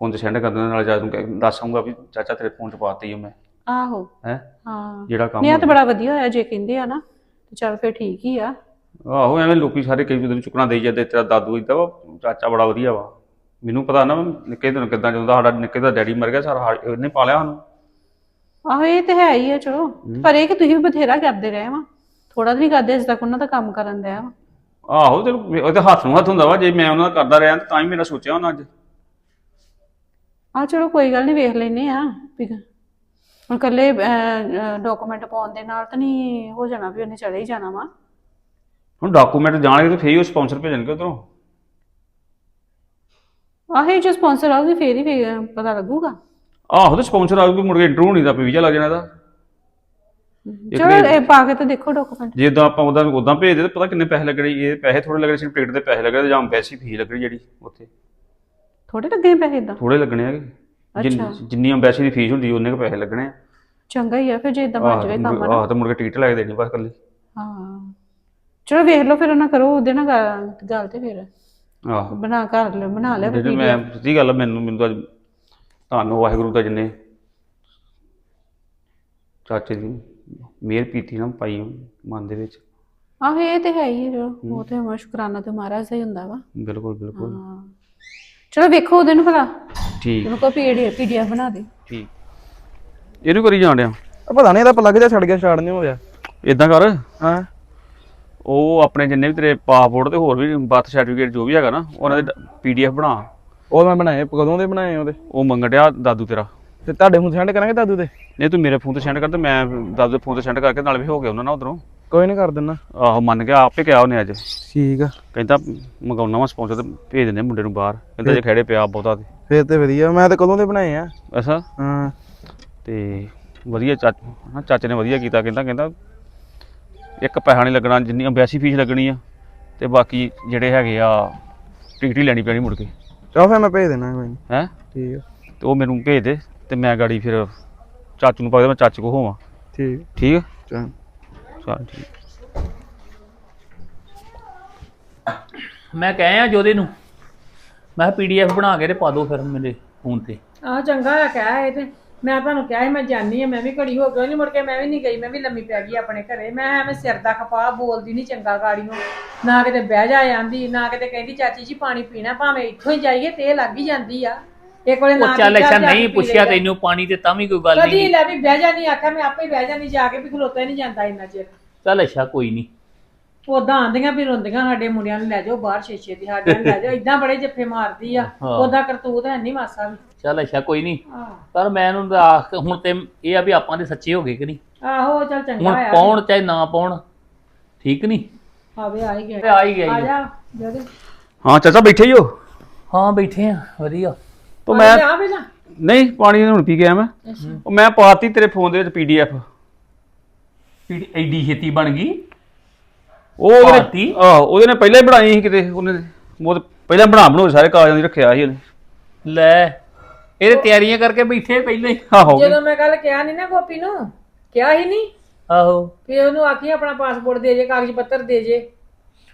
S5: ਫੋਨ ਤੇ ਸੈਂਡ ਕਰ ਦਿੰਦਾ ਨਾਲ ਚਾਚਾ ਨੂੰ ਕਹਿ- ਦੱਸ ਆਊਂਗਾ ਵੀ ਚਾਚਾ ਤੇਰੇ ਫੋਨ 'ਚ ਪਾਤੀ ਹਾਂ ਮੈਂ।
S6: ਆਹੋ।
S5: ਹੈ?
S6: ਹਾਂ।
S5: ਜਿਹੜਾ ਕੰਮ
S6: ਨਹੀਂ ਆ ਤਾਂ ਬੜਾ ਵਧੀਆ ਹੋਇਆ ਜੇ ਕਹਿੰਦੇ ਆ ਨਾ ਤੇ ਚਲ ਫਿਰ ਠੀਕ ਹੀ ਆ।
S5: ਆਹੋ ਐਵੇਂ ਲੋਕੀ ਸਾਰੇ ਕਈ ਦਿਨ ਚੁੱਕਣਾ ਦੇਈ ਜਾਂਦੇ ਤੇਰਾ ਦਾਦੂ ਇਦਾਂ ਵਾ ਚਾਚਾ ਬੜਾ ਵਧੀਆ ਵਾ। ਮੈਨੂੰ ਪਤਾ ਨਾ ਮੈਂ ਨਿੱਕੇ ਦਿਨ ਕਿੱਦਾਂ ਜਦੋਂ ਸਾਡਾ ਨਿੱਕੇ ਦਾ ਡੈਡੀ ਮਰ ਗਿਆ ਸਾਰਾ ਹਾ- ਇਹਨੇ ਪਾਲਿਆ ਸਾਨੂੰ।
S6: ਆਹੋ ਇਹ ਤੇ ਹੈ ਹੀ ਆ ਚਲੋ। ਪਰ ਇਹ ਕਿ ਤੁਸੀਂ ਵੀ ਬਥੇਰਾ ਕਰਦੇ ਰਹੇ ਵਾ। ਥੋੜਾ ਨਹੀਂ ਕਰਦੇ ਅਜੇ ਤੱਕ ਉਹਨਾਂ ਦਾ ਕੰਮ ਕਰਨ ਦਿਆ ਵਾ।
S5: ਆਹੋ ਤੇ ਉਹਦੇ ਹੱਥ ਨੂੰ ਹੱਥ ਹੁੰਦਾ ਵਾ ਜੇ ਮੈਂ ਉਹਨਾਂ ਦਾ ਕਰਦਾ ਰਿਹਾ ਤਾਂ ਹੀ ਮੇਰਾ ਸੋਚਿਆ ਉਹਨਾਂ ਅੱਜ।
S6: ਆ ਚਲੋ ਕੋਈ ਗੱਲ ਨਹੀਂ ਵੇਖ ਲੈਨੇ ਆ ਵੀ ਹੁਣ ਕੱਲੇ ਡਾਕੂਮੈਂਟ ਪਾਉਣ ਦੇ ਨਾਲ ਤਾਂ ਨਹੀਂ ਹੋ ਜਾਣਾ ਵੀ ਉਹਨੇ ਚਲੇ ਹੀ ਜਾਣਾ ਵਾ।
S5: ਹੁਣ ਡਾਕੂਮੈਂਟ ਜਾਣਗੇ ਤਾਂ ਫੇਰ ਹੀ ਉਹ ਸਪਾਂਸਰ ਭੇਜਣਗੇ ਉਧਰੋਂ।
S6: ਆਹੇ ਜੋ ਸਪਾਂਸਰ ਆਉਗੀ ਫੇਰ ਹੀ ਪਤਾ ਲੱਗੂਗਾ।
S5: ਆਹੋ ਤੇ ਸਪਾਂਸਰ ਆਊਗੀ ਮੁੜ ਕੇ ਇੰਟਰਵਿਊ ਨਹੀਂ ਦਾ ਵੀਜ਼ਾ ਲੱਗ ਜਾਣਾ ਇਹਦਾ।
S6: ਚਲੋ ਇਹ ਪਾ ਕੇ ਤਾਂ ਦੇਖੋ ਡਾਕੂਮੈਂਟ
S5: ਜੇ ਤਾਂ ਆਪਾਂ ਉਹਦਾ ਉਦਾਂ ਭੇਜਦੇ ਤਾਂ ਪਤਾ ਕਿੰਨੇ ਪੈਸੇ ਲੱਗਣੇ? ਇਹ ਪੈਸੇ ਥੋੜੇ ਲੱਗਣੇ ਸੀ ਟਿਕਟ ਦੇ ਪੈਸੇ ਲੱਗਣੇ ਜਾਂ ਐਮਬੈਸੀ ਫੀਸ ਲੱਗਣੀ ਜਿਹੜੀ ਉੱਥੇ।
S6: ਥੋੜੇ ਲੱਗੇ ਪੈਸੇ ਇਦਾਂ
S5: ਥੋੜੇ ਲੱਗਣੇ ਹੈਗੇ। ਜਿੰਨ- ਐਮਬੈਸੀ ਦੀ ਫੀਸ ਹੁੰਦੀ ਉਹਨੇ ਕੁ ਪੈਸੇ ਲੱਗਣੇ ਆ।
S6: ਚੰਗਾ ਹੀ ਆ ਫਿਰ ਜੇ ਇਦਾਂ ਬਣ ਜਾਵੇ ਕੰਮ
S5: ਆਹ ਤੇ ਮੁੜ ਕੇ ਟਿਕਟ ਲੈ ਕੇ ਦੇਣੀ ਬਸ ਕੱਲੀ
S6: ਹਾਂ। ਚਲੋ ਵੇਖ ਲਓ ਫਿਰ ਉਹਨਾਂ ਕਰੋ ਉਹਦੇ ਨਾਲ ਗੱਲ- ਤੇ ਫਿਰ।
S5: ਆਹ।
S6: ਬਣਾ ਕਰ ਲਿਓ ਬਣਾ ਲਿਆ ਫਿਰ
S5: ਮੈਂ ਸੱਚੀ ਗੱਲ ਮੈਨੂੰ ਮੈਨੂੰ ਤਾਂ ਅੱਜ ਤੁਹਾਨੂੰ ਵਾਹਿਗੁਰੂ ਦਾ ਜਿੰਨੇ ਚਾਚੇ ਦੀ ਮਿਹਰ ਪੀਤੀ ਨਾ ਪਾਈ ਮਨ ਦੇ ਵਿੱਚ।
S6: ਆਹੋ ਇਹ ਤੇ ਹੈ ਹੀ ਆ ਚਲੋ ਉਹ ਤੇ ਹਮਾ ਸ਼ੁਕਰਾਨਾ ਤੇ ਮਹਾਰਾਜ ਦਾ ਹੀ ਹੁੰਦਾ ਵਾ।
S5: ਬਿਲਕੁਲ ਬਿਲਕੁਲ।
S6: ਹਾਂ। ਚਲੋ ਵੇਖੋ ਉਹਦੇ ਨੂੰ ਭਲਾ।
S5: ਠੀਕ।
S6: ਉਹਨੂੰ ਕੋ ਪੀਡੀਐਫ ਪੀਡੀਐਫ ਬਣਾ ਦੇ।
S5: ਠੀਕ। ਇਹਨੂੰ ਕਰੀ ਜਾਣ ਡਿਆ।
S4: ਪਤਾ ਨਹੀਂ ਇਹਦਾ ਪਲੱਗ ਜਿਹਾ ਛੱਡ ਗਿਆ ਸਟਾਰਟ ਨਹੀਂ ਹੋਇਆ।
S5: ਇਦਾਂ ਕਰ।
S4: ਹਾਂ।
S5: ਉਹ ਆਪਣੇ ਜਿੰਨੇ ਵੀ ਤੇਰੇ ਪਾਸਪੋਰਟ ਤੇ ਹੋਰ ਵੀ ਬਰਥ ਸਰਟੀਫਿਕੇਟ ਜੋ ਵੀ ਹੈਗਾ ਨਾ ਉਹਨਾਂ ਦੇ ਪੀਡੀਐਫ ਬਣਾ।
S4: ਉਹ ਮੈਂ ਬਣਾਏ ਕਦੋਂ ਦੇ ਬਣਾਏ ਉਹਦੇ?
S5: ਉਹ ਮੰਗਣ ਡਿਆ ਦਾਦੂ ਤੇਰਾ।
S4: ਤੇ ਤੁਹਾਡੇ ਹੁਣ ਸੈਂਡ ਕਰਾਂਗੇ ਦਾਦੂ ਦੇ?
S5: ਨਹੀਂ ਤੂੰ ਮੇਰੇ ਫੋਨ ਤੇ ਸੈਂਡ ਕਰ ਤੇ ਮੈਂ ਦਾਦੂ ਦੇ ਫੋਨ ਤੇ ਸੈਂਡ ਕਰਕੇ ਨਾਲ ਵੀ ਹੋ ਗਿਆ ਉਹਨਾਂ ਨਾਲ ਉਧਰੋਂ।
S4: ਕੋਈ ਨਹੀਂ ਕਰ ਦਿੰਨਾ।
S5: ਆਹੋ ਮੰਨ ਗਿਆ ਆਪੇ ਕਿਹਾ ਉਹਨੇ ਅੱਜ।
S4: ਠੀਕ ਆ।
S5: ਕਹਿੰਦਾ ਮੰਗਾਉਣਾ ਵਾ ਸਪਾਂਸਰ ਤੇ ਭੇਜ ਦਿੰਦੇ ਮੁੰਡੇ ਨੂੰ ਬਾਹਰ। ਕਹਿੰਦਾ ਜੇ ਖੜੇ ਪਿਆ ਬਹੁਤਾ ਤੇ।
S4: ਫੇਰ ਤੇ ਵਧੀਆ ਮੈਂ ਤਾਂ ਕਦੋਂ ਦੇ ਬਣਾਏ ਆ।
S5: ਅੱਛਾ।
S4: ਹਾਂ।
S5: ਤੇ ਵਧੀਆ ਚਾਚ ਹਾਂ ਚਾਚੇ ਨੇ ਵਧੀਆ ਕੀਤਾ ਕਹਿੰਦਾ ਕਹਿੰਦਾ ਇੱਕ ਪੈਸਾ ਨਹੀਂ ਲੱਗਣਾ ਜਿੰਨੀ ਐਮਬੈਸੀ ਫੀਸ ਲੱਗਣੀ ਆ ਤੇ ਬਾਕੀ ਜਿਹੜੇ ਹੈਗੇ ਆ ਟਿਕਟ ਹੀ ਲੈਣੀ ਪੈਣੀ ਮੁੜ ਕੇ।
S4: ਚਲੋ ਫਿਰ ਮੈਂ ਭੇਜ ਦੇਣਾ ਕੋਈ ਨਹੀਂ
S5: ਹੈ?
S4: ਠੀਕ ਆ।
S5: ਤੇ ਉਹ ਮੈਨੂੰ ਭੇਜ ਦੇ। ਤੇ ਮੈਂ ਗਾੜੀ ਫਿਰ ਚਾਚੂ ਨੂੰ ਪਾ ਮੈਂ ਚਾਚੇ ਕੋ ਹੋਵਾਂ।
S4: ਠੀਕ।
S5: ਠੀਕ ਆ
S4: ਚਲ।
S5: ਚੱਲ ਠੀਕ।
S1: ਮੈਂ ਕਹੇ ਆ ਜੋਦੇ ਨੂੰ। ਮੈਂ ਪੀਡੀਐਫ ਬਣਾ ਕੇ ਤੇ ਪਾ ਦਿਓ ਫਿਰ ਮੇਰੇ ਫੋਨ ਤੇ।
S2: ਆਹ ਚੰਗਾ ਆ ਕਹਿ ਇਹ ਤੇ। ਮੈਂ ਤੁਹਾਨੂੰ ਕਿਹਾ ਸੀ ਮੈਂ ਜਾਣੀ ਆ ਮੈਂ ਵੀ ਘੜੀ ਹੋ ਗਈ ਨਹੀਂ ਮੁੜ ਕੇ ਮੈਂ ਵੀ ਨਹੀਂ ਗਈ ਮੈਂ ਵੀ ਲੰਮੀ ਪੈ ਗਈ ਆਪਣੇ ਘਰੇ। ਮੈਂ ਐਵੇਂ ਸਿਰ ਦਾ ਖਪਾ ਬੋਲਦੀ ਨਹੀਂ ਚੰਗਾ ਗਾੜੀਆਂ ਨਾ। ਕਿਤੇ ਬਹਿ ਜਾ ਜਾਂਦੀ ਨਾ ਕਿਤੇ ਕਹਿੰਦੀ ਚਾਚੀ ਜੀ ਪਾਣੀ ਪੀਣਾ ਭਾਵੇਂ ਇੱਥੋਂ ਹੀ ਜਾਈਏ ਤੇ ਇਹ ਲੱਗ ਹੀ ਜਾਂਦੀ ਆ। ਇੱਕ ਵੇਲੇ ਨਾ
S1: ਉਹ ਚੱਲ ਅੱਛਾ
S2: ਜਾ
S1: ਨਹੀਂ ਪੁੱਛਿਆ। ਤੈਨੂੰ ਪਾਣੀ ਤੇ ਤਾਂ ਵੀ ਕੋਈ ਗੱਲ
S2: ਕਦੀ
S1: ਨਹੀਂ।
S2: ਲੈ ਵੀ ਬਹਿ ਜਾ ਨਹੀਂ ਆਖਿਆ ਮੈਂ ਆਪੇ ਹੀ ਬਹਿ ਜਾਣੀ ਜਾ ਕੇ ਵੀ ਖਲੋਤਾ ਹੀ ਨਹੀਂ ਜਾਂਦਾ ਇੰਨਾ ਚਿਰ।
S1: ਚੱਲ ਅੱਛਾ ਕੋਈ ਨਹੀਂ।
S2: ਉਦਾਂ ਆਂਦੀਆਂ ਵੀ ਰੋਂਦੀਆਂ ਸਾਡੇ ਮੁੰਡਿਆਂ ਨੂੰ ਲੈ ਜਾਓ ਬਾਹਰ ਛੇਛੇ ਦੀ ਸਾਡੇ ਨੂੰ ਲੈ ਜਾਓ ਇਦਾਂ ਬੜੇ ਜੱਫੇ ਮਾਰਦੀ ਆ।
S1: ਹਾਂ।
S2: ਉਦਾਂ ਕਰਤੂਤ ਹੈ ਨਹੀਂ ਮਾਸਾ ਵੀ।
S1: ਚੱਲ ਅੱਛਾ ਕੋਈ ਨਹੀਂ।
S2: ਆਹ,
S1: ਪਰ ਮੈਂ ਉਹਨੂੰ ਤਾਂ ਆਖ ਹੁਣ ਤੇ ਇਹ ਆ ਵੀ ਆਪਾਂ ਦੇ ਸੱਚੇ ਹੋ ਗਏ ਕਿ ਨਹੀਂ?
S2: ਆਹੋ ਚੱਲ ਚੰਗਾ
S1: ਹੁਣ
S2: ਆ
S1: ਪਾਉਣ ਚਾਹੇ ਨਾ ਪਾਉਣ ਠੀਕ ਨਹੀਂ?
S2: ਆਵੇ ਆ ਹੀ ਗਿਆ।
S1: ਆ ਹੀ ਗਿਆ
S2: ਆ
S1: ਜੀ।
S2: ਜਾ ਜਦੇ।
S5: ਹਾਂ ਚਾਚਾ ਬੈਠੇ ਹੀ ਹੋ?
S1: ਹਾਂ ਬੈਠੇ ਆ ਵਧੀਆ।
S5: ਤਾਂ ਮੈਂ
S2: ਆ ਪਹਿਲਾਂ
S5: ਨਹੀਂ ਪਾਣੀ ਹੁਣ ਪੀ ਕੇ ਆਇਆ ਮੈਂ। ਉਹ ਮੈਂ ਪਾਤੀ ਤੇਰੇ ਫੋਨ ਦੇ ਵਿੱਚ ਪੀਡੀਐਫ
S1: ਪੀੜੀ ਐਡੀ ਛੇਤੀ ਬਣ ਗਈ?
S5: ਉਹ ਉਹਦੇ
S1: ਪਾਤੀ?
S5: ਆਹੋ ਉਹਦੇ ਨੇ ਪਹਿਲਾਂ ਹੀ ਬਣਾਈ ਸੀ ਕਿਤੇ ਉਹਨੇ ਉਹ ਤਾਂ ਪਹਿਲਾਂ ਬਣਾ ਬਣਾਉ ਸਾਰੇ ਕਾਗਜ਼ਾਂ ਦੀ ਰੱਖਿਆ ਸੀ ਉਹਨੇ।
S1: ਲੈ ਇਹਦੇ ਤਿਆਰੀਆਂ ਕਰਕੇ ਬੈਠੇ ਪਹਿਲਾਂ ਹੀ।
S5: ਆਹੋ।
S2: ਜਦੋਂ ਮੈਂ ਕੱਲ ਕਿਹਾ ਨਹੀਂ ਨਾ ਗੋਪੀ ਨੂੰ ਕਿਹਾ ਹੀ ਨਹੀਂ
S1: ਆਹੋ।
S2: ਕਿ ਉਹਨੂੰ ਆਖੀ ਆਪਣਾ ਪਾਸਪੋਰਟ ਦੇ ਜੇ ਕਾਗਜ਼ ਪੱਤਰ ਦੇ ਜੇ।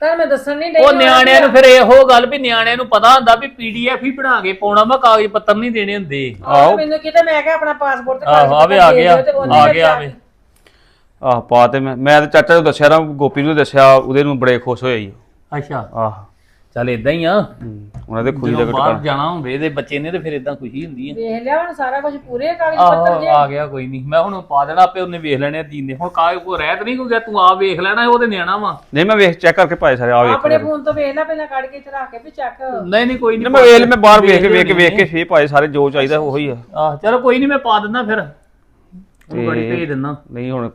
S2: ਤਾਂ ਮੈਂ ਦੱਸਣ ਨਹੀਂ ਡਈ
S1: ਉਹ ਨਿਆਣਿਆਂ ਨੂੰ ਫਿਰ ਇਹੋ ਗੱਲ ਵੀ ਨਿਆਣਿਆਂ ਨੂੰ ਪਤਾ ਹੁੰਦਾ ਵੀ ਪੀਡੀਐਫ ਹੀ ਬਣਾ ਕੇ ਪਾਉਣਾ ਵਾ ਕਾਗਜ਼ ਪੱਤਰ ਨਹੀਂ ਦੇਣੇ ਹੁੰਦੇ।
S2: ਆਹੋ ਮੈਨੂੰ ਕਿਤੇ ਮੈਂ ਕਿਹਾ ਆਪਣਾ ਪਾਸਪੋਰਟ ਤੇ
S1: ਆਹੋ ਆਵੇ ਆ ਗਿਆ ਆ ਗਿਆ ਆਵੇ
S5: ਆਹ ਪਾ ਤੇ ਮੈਂ ਮੈਂ ਤੇ ਚਾਚਾ ਨੂੰ ਦੱਸਿਆ ਨਾ ਗੋਪੀ ਨੂੰ ਦੱਸਿਆ ਉਹਦੇ ਨੂੰ ਬੜੇ ਖੁਸ਼ ਹੋਏ ਜੀ
S1: ਅੱਛਾ।
S5: ਆਹ।
S1: ਚੱਲ ਇਦਾਂ ਹੀ ਆ।
S5: ਉਹਨਾਂ ਦੇ ਖੁਸ਼ੀ ਦਾ
S1: ਜਦੋਂ ਬਾਹਰ ਜਾਣਾ ਹੁੰਦੇ ਇਹਦੇ ਬੱਚੇ ਨੇ ਤੇ ਫਿਰ ਇਦਾਂ ਖੁਸ਼ੀ ਹੁੰਦੀ ਆ।
S2: ਵੇਖ ਲਿਆ ਹੁਣ ਸਾਰਾ ਕੁਝ ਪੂਰੇ ਕਾਗਜ਼ ਪੱਤਰ
S1: ਆਹੋ
S2: ਜੇ।
S1: ਆ ਗਿਆ ਕੋਈ ਨਹੀਂ। ਮੈਂ ਹੁਣ ਪਾ ਦੇਣਾ ਆਪੇ ਉਹਨੇ ਵੇਖ ਲੈਣੇ ਆ ਦੀਨ ਨੇ। ਹੁਣ ਕਾਗਜ਼ ਕੋ ਰਹਿਤ ਨਹੀਂ ਕੋਈ ਗਿਆ ਤੂੰ ਆ ਵੇਖ ਲੈਣਾ ਉਹਦੇ ਨਿਆਣਾ ਵਾ।
S5: ਨਹੀਂ ਮੈਂ ਵੇਖ ਚੈੱਕ ਕਰਕੇ ਪਾਏ ਸਾਰੇ ਆ ਵੇਖ
S2: ਆਪਣੇ ਫੋਨ ਤੋਂ ਵੇਖ ਲੈ ਪਹਿਲਾਂ ਕੱਢ ਕੇ ਇੱਥੇ ਰੱਖ ਕੇ ਵੀ ਚੱਕ।
S1: ਨਹੀਂ ਨਹੀਂ ਕੋਈ ਨਹੀਂ
S5: ਮੈਂ ਵੇਖ ਮੈਂ ਬਾਹਰ ਵੇਖ ਕੇ ਵੇਖ ਕੇ ਵੇਖ ਕੇ ਫੇਰ ਪਾਏ ਸਾਰੇ ਜੋ ਚਾਹੀਦਾ ਉਹੀ ਆ।
S1: ਆਹ ਚਲੋ ਕੋਈ ਨਹੀਂ ਮੈਂ ਪਾ ਦਿੰਦਾ ਫਿਰ। ਉਹ ਬੜੀ ਭੇਜ ਦਿੰਦਾ।
S5: ਨਹੀਂ ਹੁਣ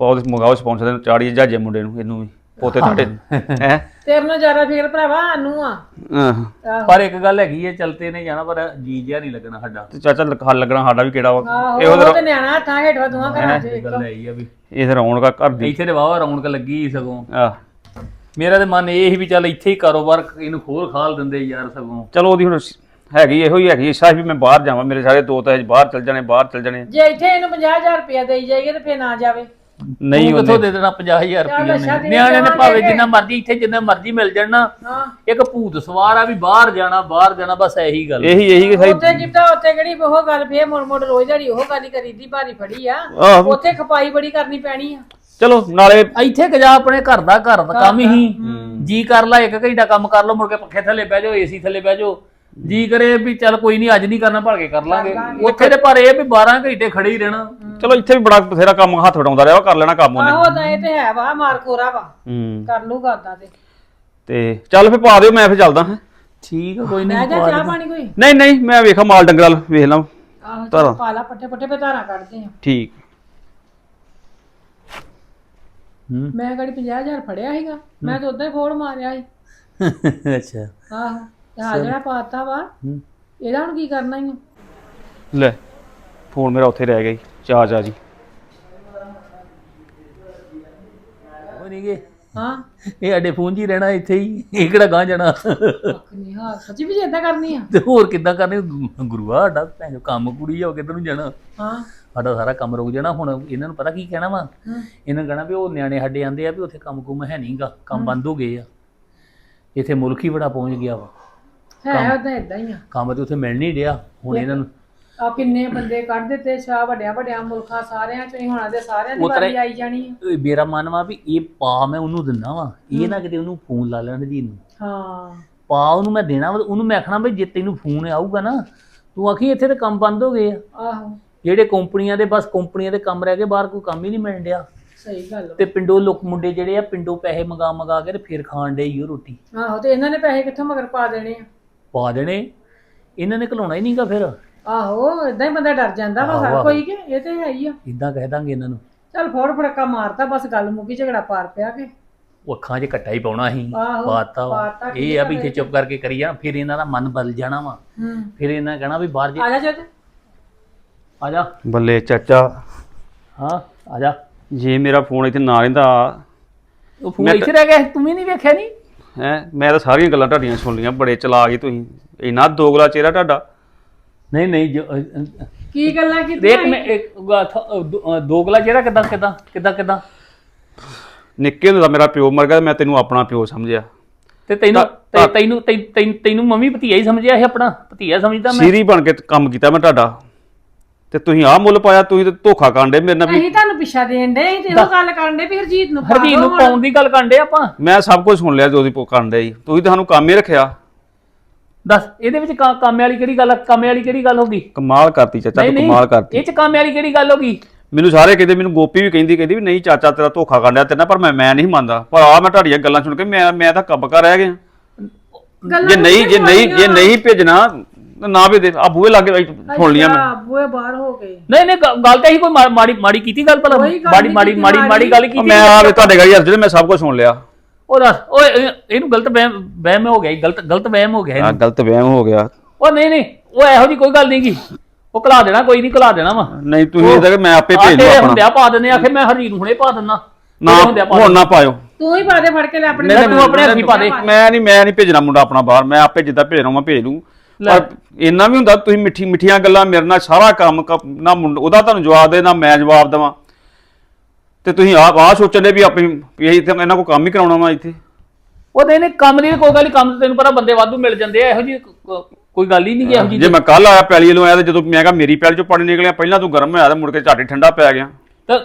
S5: ਪੌਦ ਮੰਗਾਓ ਸਪਾਂਸਰ ਦੇ ਚਾੜੀ ਜਹਾਜੇ ਮੁੰਡੇ ਨੂੰ ਇਹਨੂੰ ਵੀ। ਪੋਤੇ ਤੁਹਾਡੇ ਹੈ।
S2: ਤੇਰੇ ਨਾਲ ਜ਼ਿਆਦਾ ਫਿਕਰ ਭਰਾਵਾ ਸਾਨੂੰ ਆ। ਆਹੋ।
S1: ਪਰ ਇੱਕ ਗੱਲ ਹੈਗੀ ਹੈ ਚਲਤੇ ਨੇ ਜਾਣਾ ਪਰ ਜੀ ਜਿਆ ਨਹੀਂ ਲੱਗਣਾ ਸਾਡਾ।
S5: ਤੇ ਚਾਚਾ ਲ- ਹੱਲ ਲੱਗਣਾ ਸਾਡਾ ਵੀ ਕਿਹੜਾ ਵਾ?
S2: ਆਹੋ ਉਹ ਤੇ ਨਿਆਣਾ ਹੱਥਾਂ ਹੇਠਵਾ ਦੋਵਾਂ ਘਰਾਂ 'ਚ
S1: ਇਹ ਗੱਲ ਹੈ ਹੀ ਆ ਵੀ।
S5: ਇਹ ਤੇ ਰੌਣਕ ਘਰ ਦੀ।
S1: ਇੱਥੇ ਤੇ ਵਾਵਾ ਰੌਣਕ ਲੱਗੀ ਸਗੋਂ।
S5: ਆਹ।
S1: ਮੇਰਾ ਤੇ ਮਨ ਇਹ ਸੀ ਵੀ ਚੱਲ ਇੱਥੇ ਹੀ ਕਾਰੋਬਾਰ ਇਹਨੂੰ ਖੋਲ ਖਾਲ ਦਿੰਦੇ ਯਾਰ ਸਗੋਂ।
S5: ਚਲੋ ਉਹਦੀ ਹੁਣ ਹੈਗੀ ਇਹੋ ਹੀ ਹੈਗੀ। ਇੱਛਾ ਵੀ ਮੈਂ ਬਾਹਰ ਜਾਵਾਂ ਮੇਰੇ ਸਾਰੇ ਦੋਸਤ ਹੈ ਬਾਹਰ ਚੱਲ ਜਾਣੇ ਬਾਹਰ ਚੱਲ ਜਾਣੇ।
S2: ਜੇ ਇੱਥੇ ਇਹਨੂੰ 50000 ਰੁਪਇਆ ਦੇਈ ਜਾਈਏ ਤੇ ਫੇਰ ਨਾ ਜਾਵੇ।
S5: ਨਹੀਂ
S1: ਤੂੰ ਕਿੱਥੋਂ
S5: ਉਹਨੇ।
S1: ਦੇ ਦੇਣਾ 50000
S2: ਚੱਲ
S1: ਰੁਪਏ
S2: ਅੱਛਾ
S1: ਨੇ ਨਿਆਣੇ ਨੇ ਭਾਵੇਂ ਜਿੰਨਾ ਮਰਜ਼ੀ ਇੱਥੇ ਜਿੰਨਾ ਮਰਜ਼ੀ ਮਿਲ ਜਾਣ ਨਾ
S2: ਹਾਂ।
S1: ਇੱਕ ਭੂਤ ਸਵਾਰ ਆ ਵੀ ਬਾਹਰ ਜਾਣਾ ਬਾਹਰ ਜਾਣਾ ਬਸ ਇਹੀ ਗੱਲ।
S5: ਇਹੀ ਇਹੀ ਕਿ ਸਹੀ
S2: ਉੱਥੇ ਕਿਤਾ ਉੱਥੇ ਕਿਹੜੀ ਉਹ ਗੱਲ ਫੇਰ ਮੁੜ ਮੁੜ ਰੋਜ਼ ਦਿਹਾੜੀ ਉਹ ਗੱਲ ਹੀ ਕਰੀਦੀ ਭਾਰੀ ਫੜੀ ਆ।
S5: ਆਹ।
S2: ਉੱਥੇ ਖਪਾਈ ਬੜੀ ਕਰਨੀ ਪੈਣੀ ਆ।
S5: ਚਲੋ ਨਾਲੇ
S1: ਇੱਥੇ ਗਜਾ ਆਪਣੇ ਘਰ ਦਾ ਘਰ ਦਾ ਕੰਮ ਹੀ। ਜੀ ਕਰ ਲਾ ਇੱਕ ਘੰਟਾ ਕੰਮ ਕਰ ਲਓ ਮੁੜ ਕੇ ਪੱਖੇ ਥੱਲੇ ਬਹਿ ਜਾਓ ਏਸੀ ਥੱਲੇ ਬਹਿ ਜਾਓ। ਜੀ ਕਰੇ ਵੀ ਚੱਲ ਕੋਈ ਨਹੀਂ ਅੱਜ ਨਹੀਂ ਕਰਨਾ ਭੜ ਕੇ ਕਰ ਲਾਂਗੇ। ਉੱਥੇ ਤੇ ਪਰ ਇਹ ਵੀ 12 ਘੰਟੇ ਖੜੇ ਹੀ ਰਹਿਣਾ।
S5: ਚਲੋ ਇੱਥੇ ਵੀ ਬੜਾ ਬਥੇਰਾ ਕੰਮ ਹੱਥ ਵਟਾਉਂਦਾ ਰਿਹਾ ਵਾ, ਕਰ ਲੈਣਾ ਕੰਮ ਉਹਨੇ।
S2: ਆਹੋ ਤਾਂ ਇਹ ਤੇ ਹੈ ਵਾ ਮਾਰ ਖੋਰਾ ਵਾ।
S5: ਹੂੰ।
S2: ਕਰ ਲੂਗਾ ਉਦਾਂ ਤੇ।
S5: ਤੇ ਚੱਲ ਫੇ ਪਾ ਦਿਓ ਮੈਂ ਫੇ ਚੱਲਦਾ ਹਾਂ।
S1: ਠੀਕ ਆ ਕੋਈ
S2: ਮੈਂ
S1: ਨਹੀਂ
S2: ਜਾ ਚਾਹ ਪਾਣੀ ਕੋਈ?
S5: ਨਹੀਂ ਨਹੀਂ ਮੈਂ ਵੇਖਾਂ ਮਾਲ ਡੰਗਰ ਵਾਲ ਵੇਖ ਲਾਂ।
S2: ਆਹੋ
S5: ਧਾਰਾਂ।
S2: ਚੱਲ ਪਾ ਲਾ ਪੱਠੇ ਪੱਠੇ ਪੇ ਧਾਰਾਂ ਕੱਢਦੇ ਆ।
S5: ਠੀਕ।
S1: ਹੂੰ।
S2: ਮੈਂ ਗੜੀ 50000 ਫੜਿਆ ਸੀਗਾ ਮੈਂ ਤਾਂ ਉਦਾਂ ਹੀ ਫੋੜ ਮਾਰਿਆ ਸੀ।
S1: ਅੱਛਾ।
S2: ਆਹੋ। ਤੇ ਆ ਜਿਹੜਾ ਪਾਤਾ ਵਾ।
S1: ਹੂੰ।
S2: ਇਹਦਾ ਹੁਣ ਕੀ ਕਰਨਾ ਹੀ
S5: ਲੈ ਫੋਨ ਮੇਰਾ ਉੱਥੇ ਰਹਿ ਗਿਆ ਜੀ। ਚਾ ਚਾ ਜੀ।
S1: ਉਹ ਨਹੀਂ ਗਏ।
S2: ਹਾਂ।
S1: ਇਹ ਸਾਡੇ ਫੋਨ 'ਚ ਹੀ ਰਹਿਣਾ ਇੱਥੇ ਹੀ। ਇਹ ਕਿਹੜਾ ਗਾਂ ਜਾਣਾ?
S2: ਕੱਖ ਨਹੀਂ ਹਾਂ ਸੱਚੀ ਵੀ ਏਦਾਂ ਕਰਨੀ ਆ।
S1: ਤੇ ਹੋਰ ਕਿੱਦਾਂ ਕਰਨੇ? ਗੁਰੂਆ ਸਾਡਾ ਭੈਣ ਚੋ ਕੰਮ ਕੁੜੀ ਆ ਉਹ ਕਿੱਧਰ ਨੂੰ ਜਾਣਾ?
S2: ਹਾਂ।
S1: ਸਾਡਾ ਸਾਰਾ ਕੰਮ ਰੁਕ ਜਾਣਾ। ਹੁਣ ਇਹਨਾਂ ਨੂੰ ਪਤਾ ਕੀ ਕਹਿਣਾ ਵਾ?
S2: ਹਾਂ।
S1: ਇਹਨਾਂ ਨੂੰ ਕਹਿਣਾ ਵੀ ਉਹ ਨਿਆਣੇ ਸਾਡੇ ਆਂਦੇ ਆ ਵੀ ਉੱਥੇ ਕੰਮ ਕੁਮ ਹੈ ਨਹੀਂਗਾ ਕੰਮ ਬੰਦ ਹੋ ਗਏ ਆ। ਇੱਥੇ ਮੁਲਕ ਹੀ ਬੜਾ ਪਹੁੰਚ ਗਿਆ ਵਾ।
S2: ਹੈ ਉਦਾਂ ਏਦਾਂ ਹੀ ਆ।
S1: ਕੰਮ ਤੇ ਉੱਥੇ ਮਿਲ ਨਹੀਂ ਰਿਹਾ ਹੁਣ ਇਹਨਾਂ ਨੂੰ
S2: ਆ ਕਿੰਨੇ ਬੰਦੇ ਕੱਢ ਦਿੱਤੇ ਸ਼ਾ ਵੱਡਿਆਂ ਵੱਡਿਆਂ ਮੁਲਕਾਂ ਸਾਰਿਆਂ ਚੋਂ ਹੀ ਹੋਣਾ ਦੇ ਸਾਰਿਆਂ ਦੀ ਵਾਰੀ ਆਈ ਜਾਣੀ ਆ।
S1: ਇਹ ਮੇਰਾ ਮਨ ਵਾ ਵੀ ਇਹ ਪਾ ਮੈਂ ਉਹਨੂੰ ਦਿੰਦਾ ਵਾ ਇਹ ਨਾ ਕਿਤੇ ਉਹਨੂੰ ਫੋਨ ਲਾ ਲੈਣ ਜੀ ਨੂੰ।
S2: ਹਾਂ।
S1: ਪਾ ਉਹਨੂੰ ਮੈਂ ਦੇਣਾ ਉਹਨੂੰ ਮੈਂ ਆਖਣਾ ਵੀ ਜੇ ਤੈਨੂੰ ਫੋਨ ਆਊਗਾ ਨਾ ਤੂੰ ਆਖੀ ਇੱਥੇ ਤੇ ਕੰਮ ਬੰਦ ਹੋ ਗਏ ਆ।
S2: ਆਹੋ।
S1: ਜਿਹੜੇ ਕੰਪਨੀਆਂ ਦੇ ਬਸ ਕੰਪਨੀਆਂ ਦੇ ਕੰਮ ਰਹਿ ਗਏ ਬਾਹਰ ਕੋਈ ਕੰਮ ਹੀ ਨਹੀਂ ਮਿਲਣ ਡਿਆ।
S2: ਸਹੀ ਗੱਲ।
S1: ਤੇ ਪਿੰਡੋਂ ਲੋਕ ਮੁੰਡੇ ਜਿਹੜੇ ਆ ਪਿੰਡੋਂ ਪੈਸੇ ਮੰਗਾ ਮੰਗਾ ਕੇ ਤੇ ਫਿਰ ਖਾਣ ਡੇ ਹੀ ਉਹ ਰੋਟੀ।
S2: ਆਹੋ ਤੇ ਇਹਨਾਂ ਨੇ ਪੈਸੇ ਕਿੱਥੋਂ ਮਗਰ ਪਾ ਦੇਣੇ ਆ?
S1: ਪਾ ਦੇਣੇ। ਇਹਨਾਂ ਨੇ ਘਲਾਉਣਾ ਹੀ ਨਹੀਂਗਾ ਫਿਰ।
S2: ਆਹੋ ਇਦਾਂ ਹੀ ਬੰਦਾ ਡਰ ਜਾਂਦਾ ਵਾ
S1: ਆਹੋ,
S2: ਸਾਰਾ
S1: ਆਹੋ।
S2: ਕੋਈ ਕਿ ਇਹ ਤੇ ਹੈ ਹੀ ਆ।
S1: ਇਦਾਂ ਕਹਿ ਦਾਂਗੇ ਇਹਨਾਂ ਨੂੰ।
S2: ਚੱਲ ਫੋੜ ਫੜਕਾ ਮਾਰਤਾ ਬਸ ਗੱਲ ਮੁੱਕੀ ਝਗੜਾ ਪਾਰ ਪਿਆ ਕੇ।
S1: ਉਹ ਅੱਖਾਂ 'ਚ ਕੱਟਾ ਹੀ ਪਾਉਣਾ ਸੀ
S2: ਆਹੋ,
S1: ਪਾਤਾ ਵਾ।
S2: ਪਾਤਾ, ਠੀਕ
S1: ਇਹ ਆ
S2: ਆ
S1: ਵੀ ਇੱਥੇ
S2: ਫਿਰ।
S1: ਚੁੱਪ ਕਰਕੇ ਕਰੀ ਜਾਣਾ ਫਿਰ ਇਹਨਾਂ ਦਾ ਮਨ ਬਦਲ ਜਾਣਾ ਵਾ।
S2: ਹੂੰ।
S1: ਫਿਰ ਇਹਨਾਂ ਕਹਿਣਾ ਵੀ ਬਾਹਰ ਜੇ
S2: ਆ ਜਾ ਜਦ
S1: ਆ ਜਾ।
S5: ਬੱਲੇ ਚਾਚਾ।
S1: ਹਾਂ ਆ ਜਾ।
S5: ਜੇ ਮੇਰਾ ਫੋਨ ਇੱਥੇ ਨਾ ਰਹਿੰਦਾ
S1: ਉਹ ਫੋਨ
S5: ਮੈਂ
S1: ਇੱਥੇ ਰਹਿ ਗਿਆ ਤੂੰ ਵੀ ਨਹੀਂ ਵੇਖਿਆ ਨਹੀਂ
S5: ਹੈ? ਮੈਂ ਤਾਂ ਸਾਰੀਆਂ ਗੱਲਾਂ ਤੁਹਾਡੀਆਂ ਸੁਣ ਲਈਆਂ ਬੜੇ ਚਲਾ ਗਏ ਤੁਸੀਂ। ਇੰਨਾ ਦੋਗਲਾ ਚਿਹਰਾ ਤੁਹਾਡਾ।
S1: ਨਹੀਂ ਨਹੀਂ ਜੋ- ਅ- ਅ-
S2: ਕੀ ਗੱਲਾਂ
S1: ਦੇਖ
S2: ਕੀਤੀਆਂ
S1: ਮੈਂ ਇੱਕ ਗ- ਥ- ਅ, ਦੋ- ਅ, ਦੋਗਲਾ ਜਿਹੜਾ ਕਿਦਾਂ ਕਿਦਾਂ ਕਿਦਾਂ ਕਿਦਾਂ?
S5: ਨਿੱਕੇ ਹੁੰਦੇ ਦਾ ਮੇਰਾ ਪਿਓ ਮਰ ਗਿਆ ਤੇ ਮੈਂ ਤੈਨੂੰ ਆਪਣਾ ਪਿਓ ਸਮਝਿਆ।
S1: ਤੇ ਤੈਨੂੰ
S5: ਤਾਂ-
S1: ਤੇ ਤੈਨੂੰ ਤੈਨੂੰ- ਤੈਨੂੰ ਤੈਨੂੰ ਮੰਮੀ ਭਤੀਆ ਹੀ ਸਮਝਿਆ ਇਹ ਆਪਣਾ? ਭਤੀਆ ਸਮਝਦਾ ਮੈਂ?
S5: ਸੀਰੀ ਬਣ ਕੇ ਕੰਮ ਕੀਤਾ ਮੈਂ ਤੁਹਾਡਾ। ਤੇ ਤੁਸੀਂ ਆਹ ਮੁੱਲ ਪਾਇਆ ਤੁਸੀਂ ਤੇ ਧੋਖਾ ਕਾਂਡੇ ਮੇਰੇ ਨਾਲ ਵੀ।
S2: ਅਸੀਂ ਤੁਹਾਨੂੰ ਪਿੱਛਾ ਦੇਣ ਦੇ ਤੇ ਉਹ ਗੱਲ ਕਰਨ ਦੇ ਵੀ ਹਰਜੀਤ ਨੂੰ ਪਾ
S1: ਹਰਜੀਤ
S2: ਦਿਓ
S1: ਨੂੰ
S2: ਹੁਣ।
S1: ਪਾਉਣ ਦੀ ਗੱਲ ਕਰਦੇ ਆਪਾਂ।
S5: ਮੈਂ ਸਭ ਕੁਝ ਸੁਣ ਲਿਆ ਜੋ ਦੀ ਕਾਂਡੇ ਜੀ ਤੁਸੀਂ ਤਾਂ ਸਾਨੂੰ ਕੰਮ ਹੀ ਰੱਖਿਆ।
S1: ਦੱਸ ਇਹਦੇ ਵਿੱਚ ਕਾ- ਕਾਮੇ ਵਾਲੀ ਕਿਹੜੀ ਗੱਲ ਆ? ਕਾਮੇ ਵਾਲੀ ਕਿਹੜੀ ਗੱਲ ਹੋ ਗਈ?
S5: ਕਮਾਲ ਕਰਤੀ ਚਾਚਾ ਤੂੰ ਕਮਾਲ ਕਰਤੀ।
S1: ਇਹ ਚ ਕਾਮੇ ਵਾਲੀ ਕਿਹੜੀ ਗੱਲ ਹੋ ਗਈ?
S5: ਮੈਨੂੰ ਸਾਰੇ ਕਹਿੰਦੇ ਮੈਨੂੰ ਗੋਪੀ ਵੀ ਕਹਿੰਦੀ ਕਹਿੰਦੀ ਵੀ ਨਹੀਂ ਚਾਚਾ ਤੇਰਾ ਧੋਖਾ ਕਾਂਡਿਆ ਤੇਰੇ ਨਾਲ ਪਰ ਮੈਂ ਮੈਂ ਨਹੀਂ ਮੰਨਦਾ। ਪਰ ਆ ਮੈਂ ਤੁਹਾਡੀਆਂ ਗੱਲਾਂ ਸੁਣ ਕੇ ਮੈਂ ਮੈਂ ਤਾਂ ਕੱਬ ਕਰ ਰਹਿ ਗਿਆ।
S2: ਗੱਲਾਂ
S5: ਜੇ ਨਹੀਂ ਜੇ ਨਹੀਂ ਜੇ। ਨਹੀਂ ਭੇਜਣਾ ਨਾ ਵੀ ਦੇ ਆ ਬੂਹੇ ਲੱਗੇ ਸੁਣ ਲੀਆਂ ਮੈਂ।
S2: ਅੱਛਾ, ਬੂਹੇ ਬਾਹਰ ਹੋ ਗਏ।
S1: ਨਹੀਂ ਨਹੀਂ ਗ- ਗੱਲ ਤਾਂ ਹੀ ਕੋਈ ਮਾ- ਮਾੜੀ ਮਾੜੀ ਕੀਤੀ ਗੱਲ ਭਲਾ?
S2: ਕੋਈ ਗੱਲ
S1: ਮਾੜੀ
S2: ਨਹੀਂ
S1: ਮਾੜੀ
S2: ਕੀਤੀ,
S1: ਮਾੜੀ ਮਾੜੀ ਗੱਲ
S5: ਉਹ
S1: ਕੀਤੀ
S5: ਮੈਂ ਆ ਵੀ ਤੁਹਾਡੇ ਗਾੜੀ ਹੱਸਦੇ ਮੈਂ ਸਭ ਕੁਝ ਸੁਣ ਲਿਆ।
S1: ਉਹ ਦੱਸ ਓਏ ਇਹ- ਇਹਨੂੰ ਗਲਤ ਵਹਿਮ ਵਹਿਮ ਹੋ ਗਿਆ ਗਲਤ ਗਲਤ ਵਹਿਮ ਹੋ ਗਿਆ
S5: ਆ
S1: ਇਹਨੂੰ।
S5: ਗਲਤ ਵਹਿਮ ਹੋ ਗਿਆ।
S1: ਉਹ ਨਹੀਂ ਨਹੀਂ ਉਹ ਇਹੋ ਜੀ ਕੋਈ ਗੱਲ ਨਹੀਂ ਗੀ। ਉਹ ਕਲਾ ਦੇਣਾ ਕੋਈ ਨਹੀਂ ਕਲਾ ਦੇਣਾ ਵਾ।
S5: ਨਹੀਂ ਤੁਸੀਂ ਇਹਦਾ ਕਿ ਮੈਂ ਆਪੇ ਭੇਜ ਦੂੰ
S1: ਆਟੇ
S5: ਆਪਣਾ।
S1: ਹੁੰਦਿਆ ਪਾ ਦਿੰਦੇ ਆਖੇ ਮੈਂ ਹਰਜੀਤ ਨੂੰ ਹੁਣੇ ਪਾ ਦਿੰਦਾ
S5: ਨਾ
S1: ਤੇਰੇ ਹੁੰਦਿਆਂ ਪਾ
S5: ਹੁਣ ਨਾ ਪਾਇਓ।
S2: ਤੂੰ ਹੀ ਪਾ ਦੇ ਫੜ ਕੇ ਲੈ ਆਪਣੇ
S1: ਨਹੀਂ, ਤੂੰ ਆਪਣੇ ਹੱਥੀਂ ਪਾ ਦੇ।
S5: ਮੈਂ ਨਹੀਂ ਮੈਂ ਨਹੀਂ ਭੇਜਣਾ ਮੁੰਡਾ ਆਪਣਾ ਬਾਹਰ ਮੈਂ ਆਪੇ ਜਿੱਦਾਂ ਭੇਜਣਾ ਮੈਂ ਭੇਜ ਲੂੰ
S1: ਲੈ।
S5: ਪਰ ਇੰਨਾ ਵੀ ਹੁੰਦਾ ਤੁਸੀਂ ਮਿੱਠੀ ਮਿੱਠੀਆਂ ਗੱਲਾਂ ਮੇਰੇ ਨਾਲ ਸਾਰਾ ਕੰਮ ਕ- ਨਾ ਮੁੰਡਾ ਉਹਦਾ ਤੁਹਾਨੂੰ ਜਵਾਬ ਦੇ ਨਾ ਮੈਂ ਜਵਾਬ ਦੇਵਾਂ। ਤੇ ਤੁਸੀਂ ਆਪ ਆਹ ਸੋਚਣ ਦੇ ਵੀ ਆਪਣੀ ਵੀ ਇਹ ਇੱਥੇ ਇਹਨਾਂ ਕੋ ਕੰਮ ਹੀ ਕਰਾਉਣਾ ਵਾ ਇੱਥੇ।
S1: ਉਹ ਨਹੀਂ ਨਹੀਂ ਕੰਮ ਦੀ ਕੋਈ ਗੱਲ ਨਹੀਂ ਕੰਮ ਤੇ ਤੈਨੂੰ ਪਤਾ ਬੰਦੇ ਵਾਧੂ ਮਿਲ ਜਾਂਦੇ ਆ ਇਹੋ ਜੀ ਕੋਈ ਗੱਲ ਹੀ ਨਹੀਂ ਗੀ ਇਹੋ ਜੀ
S5: ਜੇ ਮੈਂ ਕੱਲ ਆਇਆ ਪੈਲੀ ਵੱਲੋਂ ਆਇਆ ਤੇ ਜਦੋਂ ਮੈਂ ਕਿਹਾ ਮੇਰੀ ਪੈਲੀ ਚੋਂ ਪਾਣੀ ਨਿਕਲਿਆ ਪਹਿਲਾਂ ਤੂੰ ਗਰਮ ਹੋਇਆ ਤੇ ਮੁੜ ਕੇ ਝਾਟੀ ਠੰਡਾ ਪੈ ਗਿਆ।
S1: ਤਾਂ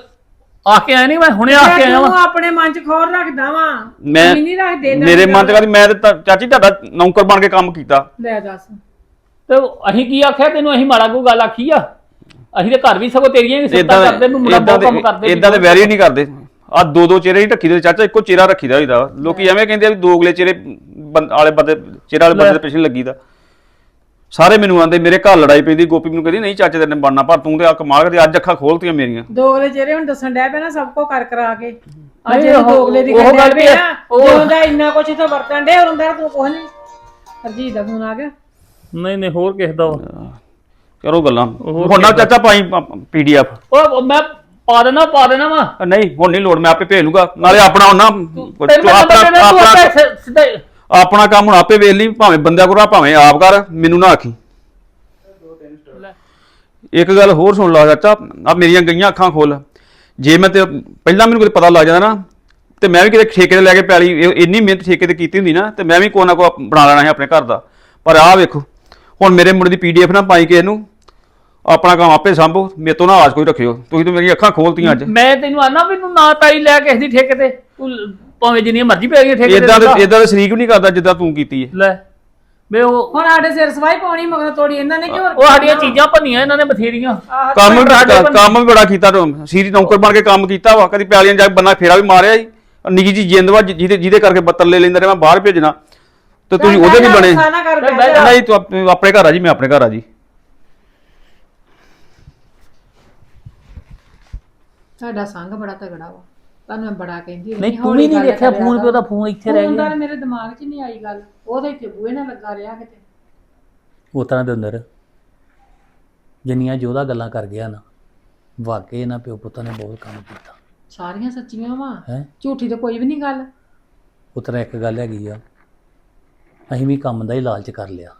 S1: ਆ ਕੇ ਆਇਆ ਨਹੀਂ ਮੈਂ ਹੁਣੇ ਆ ਕੇ ਆਇਆ
S2: ਤੂੰ
S1: ਵਾਂ
S2: ਆਪਣੇ ਮਨ 'ਚ ਖੋਰ ਰੱਖਦਾ ਵਾ
S5: ਮੈਂ
S2: ਨਹੀਂ ਰੱਖਦੇ
S5: ਮੇਰੇ ਮਨ ਚ
S2: ਗੱਲ।
S5: ਕਹਿੰਦੀ ਮੈਂ ਤੇ ਤਾਂ- ਚਾਚੀ ਤੁਹਾਡਾ ਨੌਕਰ ਬਣ ਕੇ ਕੰਮ ਕੀਤਾ।
S2: ਲੈ ਦੱਸ।
S1: ਤੇ ਅਸੀਂ ਕੀ ਆਖਿਆ? ਤੈਨੂੰ ਅਸੀਂ ਮਾੜਾ ਕੋਈ ਗੱਲ ਆਖੀ ਆ। ਅਸੀਂ ਤੇ ਘਰ ਵੀ ਸਗੋਂ ਤੇਰੀਆਂ ਵੀ ਸਿਫਤਾਂ
S5: ਇਦਾਂ
S1: ਕਰਦੇ ਨੂੰ ਮੁੰਡਾ ਬਹੁਤ ਕੰਮ ਕਰਦੇ
S5: ਇਦਾਂ ਦੇ ਵੈਰੀ ਨਹੀਂ ਕਰਦੇ। ਆ ਦੋ ਦੋ ਚਿਹਰੇ ਢੱਕੀ ਦੇ ਚਾਚਾ ਇੱਕੋ ਚਿਹਰਾ ਰੱਖੀਦਾ ਹੋਈਦਾ। ਲੋਕੀ ਐਵੇਂ ਕਹਿੰਦੇ ਆ ਵੀ ਦੋ ਅਗਲੇ ਚਿਹਰੇ ਵਾਲੇ ਬੰਦੇ ਚਿਹਰੇ ਵਾਲੇ ਬੰਦੇ ਦੇ ਪਿੱਛੇ ਲੱਗੀਦਾ ਸਾਰੇ ਮੈਨੂੰ ਆਂਦੇ ਮੇਰੇ ਘਰ ਲੜਾਈ ਪੈਂਦੀ ਗੋਪੀ ਮੈਨੂੰ ਕਹਿੰਦੀ ਨਹੀਂ ਚਾਚੇ ਤੇਰੇ ਨੇ ਬਣਨਾ ਪਰ ਤੂੰ ਤੇ ਆ ਕਮਾਲ ਕਰਦੀ ਅੱਜ ਅੱਖਾਂ ਖੋਲਤੀਆਂ ਮੇਰੀਆਂ।
S2: ਦੋਗਲੇ ਚਿਹਰੇ ਹੁਣ ਦੱਸਣ ਡਿਆ ਪਿਆ ਨਾ ਸਭ ਕੋ ਕਰ ਕਰਾ ਕੇ। ਅੱਜ ਇਹ ਦੋਗਲੇ ਦੀ
S1: ਉਹ
S2: ਗੱਲ ਪਿਆ
S1: ਹੈ, ਉਹ-
S2: ਜੇ ਹੁੰਦਾ ਇੰਨਾ ਕੁਛ ਇਥੋਂ ਵਰਤਣ ਡੇ ਹੁੰਦਾ ਤੂੰ ਕੁਛ ਨਹੀਂ। ਹਰਜੀਤ ਦਾ ਫੋਨ ਆ ਗਿਆ।
S1: ਨਹੀਂ ਨਹੀਂ ਹੋਰ ਕਿਸ ਦਾ ਵਾ।
S5: ਕਰੋ ਗੱਲਾਂ।
S1: ਹੋਰ
S5: ਹੁਣ ਨਾ ਚਾਚਾ ਪਾਈ ਪੀਡੀਐਫ
S1: ਉਹ ਮੈਂ ਪਾ ਦੇਣਾ ਪਾ ਦੇਣਾ ਵਾ।
S5: ਨਹੀਂ ਹੁਣ ਨਹੀਂ ਲੋੜ ਮੈਂ ਆਪੇ ਭੇਜ ਲੂੰਗਾ। ਨਾਲੇ ਆਪਣਾ ਹੁਣ ਨਾ
S1: ਮੈਂ ਤੂੰ
S5: ਆਪਣਾ
S1: ਆਪੇ ਸਿ- ਸਿੱਧਾ ਹੀ-
S5: ਆਪਣਾ ਕੰਮ ਹੁਣ ਆਪੇ ਵੇਖ ਲਈ ਭਾਵੇਂ ਬੰਦਿਆਂ ਕੋਲ ਭਾਵੇਂ ਆਪ ਕਰ ਮੈਨੂੰ ਨਾ ਆਖੀ। ਇੱਕ ਗੱਲ ਹੋਰ ਸੁਣ ਲਾ ਚਾਚਾ ਆ ਮੇਰੀਆਂ ਗਈਆਂ ਅੱਖਾਂ ਖੋਲ। ਜੇ ਮੈਂ ਤੇ ਪਹਿਲਾਂ ਮੈਨੂੰ ਕਿਤੇ ਪਤਾ ਲੱਗ ਜਾਂਦਾ ਨਾ ਤੇ ਮੈਂ ਵੀ ਕਿਤੇ ਠੇਕੇ ਤੇ ਲੈ ਕੇ ਪੈਲੀ ਇਹ- ਇੰਨੀ ਮਿਹਨਤ ਠੇਕੇ ਤੇ ਕੀਤੀ ਹੁੰਦੀ ਨਾ ਤੇ ਮੈਂ ਵੀ ਕੋਈ ਨਾ ਕੋਈ ਬਣਾ ਲੈਣਾ ਸੀ ਆਪਣੇ ਘਰ ਦਾ। ਪਰ ਆਹ ਵੇਖੋ ਹੁਣ ਮੇਰੇ ਮੁੰਡੇ ਦੀ ਪੀਡੀਐਫ ਨਾ ਪਾਈ ਕੇ ਇਹਨੂੰ ਆਪਣਾ ਕੰਮ ਆਪੇ ਸੰਭੋ ਮੇਰੇ ਤੋਂ ਨਾ ਆਜ ਕੋਈ ਰੱਖਿਓ। ਤੁਸੀਂ ਤਾਂ ਮੇਰੀਆਂ ਅੱਖਾਂ ਖੋਲਤੀਆਂ ਅੱਜ।
S1: ਮੈਂ ਤੈਨੂੰ ਆਨਾ ਵੀ ਤੂੰ ਨਾ ਪੈਲੀ ਲੈ ਕੇ ਦੀ ਠੇਕੇ ਤੇ ਤੂੰ ਭਾਵੇਂ ਜਿੰਨੀਆਂ ਮਰਜ਼ੀ ਪੈ ਗਈਆਂ ਠੇਕੇ ਤੇ
S5: ਇਦਾਂ। ਇਦਾਂ ਦੇ ਸ਼ਰੀਕ ਵੀ ਨਹੀਂ ਕਰਦਾ ਜਿੱਦਾਂ ਤੂੰ ਕੀਤੀ ਹੈ
S1: ਲੈ ਵੇ ਉਹ
S2: ਹੁਣ ਸਾਡੇ ਸਿਰ ਸਵਾਈ ਪਾਉਣੀ ਮਗਰ ਤੋੜੀ ਇਹਨਾਂ ਨੇ ਕਿ ਹੋਰ
S1: ਉਹ ਸਾਡੀਆਂ ਚੀਜ਼ਾਂ ਭੰਨੀਆਂ ਇਹਨਾਂ ਨੇ ਬਥੇਰੀਆਂ।
S5: ਕੰਮ ਵੀ ਕੰਮ ਵੀ ਬੜਾ ਕੀਤਾ ਤੂੰ ਸੀਰੀ ਨੌਕਰ ਬਣ ਕੇ ਕੰਮ ਕੀਤਾ ਵਾ ਕਦੀ ਪਿਆਲੀਆਂ ਜਾ ਕੇ ਬੰਦਾ ਫੇਰਾ ਵੀ ਮਾਰਿਆ ਜੀ ਨਿੱਕੀ ਜੀ ਜਿੰਦ ਵਾ ਜਿਹਦੇ ਜਿਹਦੇ ਕਰਕੇ ਬੱਤਰ ਲੈ ਲੈਂਦਾ ਰਿਹਾ ਮੈਂ ਬਾਹਰ ਭੇਜਣਾ। ਤੇ ਤੁਸੀਂ ਉਹਦੇ ਨਹੀਂ ਬਣੇ?
S2: ਗੁੱਸਾ ਨਾ ਕਰ
S1: ਬਹਿ
S2: ਬਹਿ
S1: ਜਾ।
S2: ਜਾ।
S5: ਨਹੀਂ ਤੂੰ ਆਪਣੇ ਆਪਣੇ ਘਰ ਆ ਜੀ ਮੈਂ ਆਪਣੇ ਘਰ ਆ ਜੀ।
S2: ਸਾਡਾ ਸੰਗ ਬੜਾ ਤਗੜਾ ਵਾ। ਤੁਹਾਨੂੰ ਮੈਂ ਬੜਾ ਕਹਿੰਦੀ
S1: ਨਹੀਂ ਤੂੰ
S2: ਹੌਲੀ
S1: ਵੀ ਨਹੀਂ
S2: ਗੱਲ
S1: ਦੇਖਿਆ
S2: ਕਰਿਆ
S1: ਫੋਨ
S2: ਕਰ।
S1: ਤੇ ਉਹਦਾ ਫੋਨ ਇੱਥੇ ਰਹਿ
S2: ਫੋਨ ਦਾ
S1: ਗਿਆ।
S2: ਮੇਰੇ ਦਿਮਾਗ 'ਚ ਨਹੀਂ ਆਈ ਗੱਲ। ਉਹ ਤਾਂ ਇੱਥੇ ਬੂਹੇ ਨਾਲ ਲੱਗਾ ਰਿਹਾ ਕਿਤੇ।
S1: ਉਹ ਤਰ੍ਹਾਂ ਦੇ ਅੰਦਰ ਜਿੰਨੀਆਂ ਜੋਦਾ ਗੱਲਾਂ ਕਰ ਗਿਆ ਨਾ ਵਾਕਈ ਇਹਨਾਂ ਪਿਓ ਪੁੱਤਾਂ ਨੇ ਬਹੁਤ ਕੰਮ ਕੀਤਾ।
S2: ਸਾਰੀਆਂ ਸੱਚੀਆਂ ਵਾ।
S1: ਹੈ?
S2: ਝੂਠੀ ਤਾਂ ਕੋਈ ਵੀ ਨਹੀਂ ਗੱਲ।
S1: ਉਹ ਤਰ੍ਹਾਂ ਇੱਕ ਗੱਲ ਹੈਗੀ ਆ ਅਸੀਂ ਵੀ ਕੰਮ ਦਾ ਹੀ ਲਾਲਚ ਕਰ ਲਿਆ।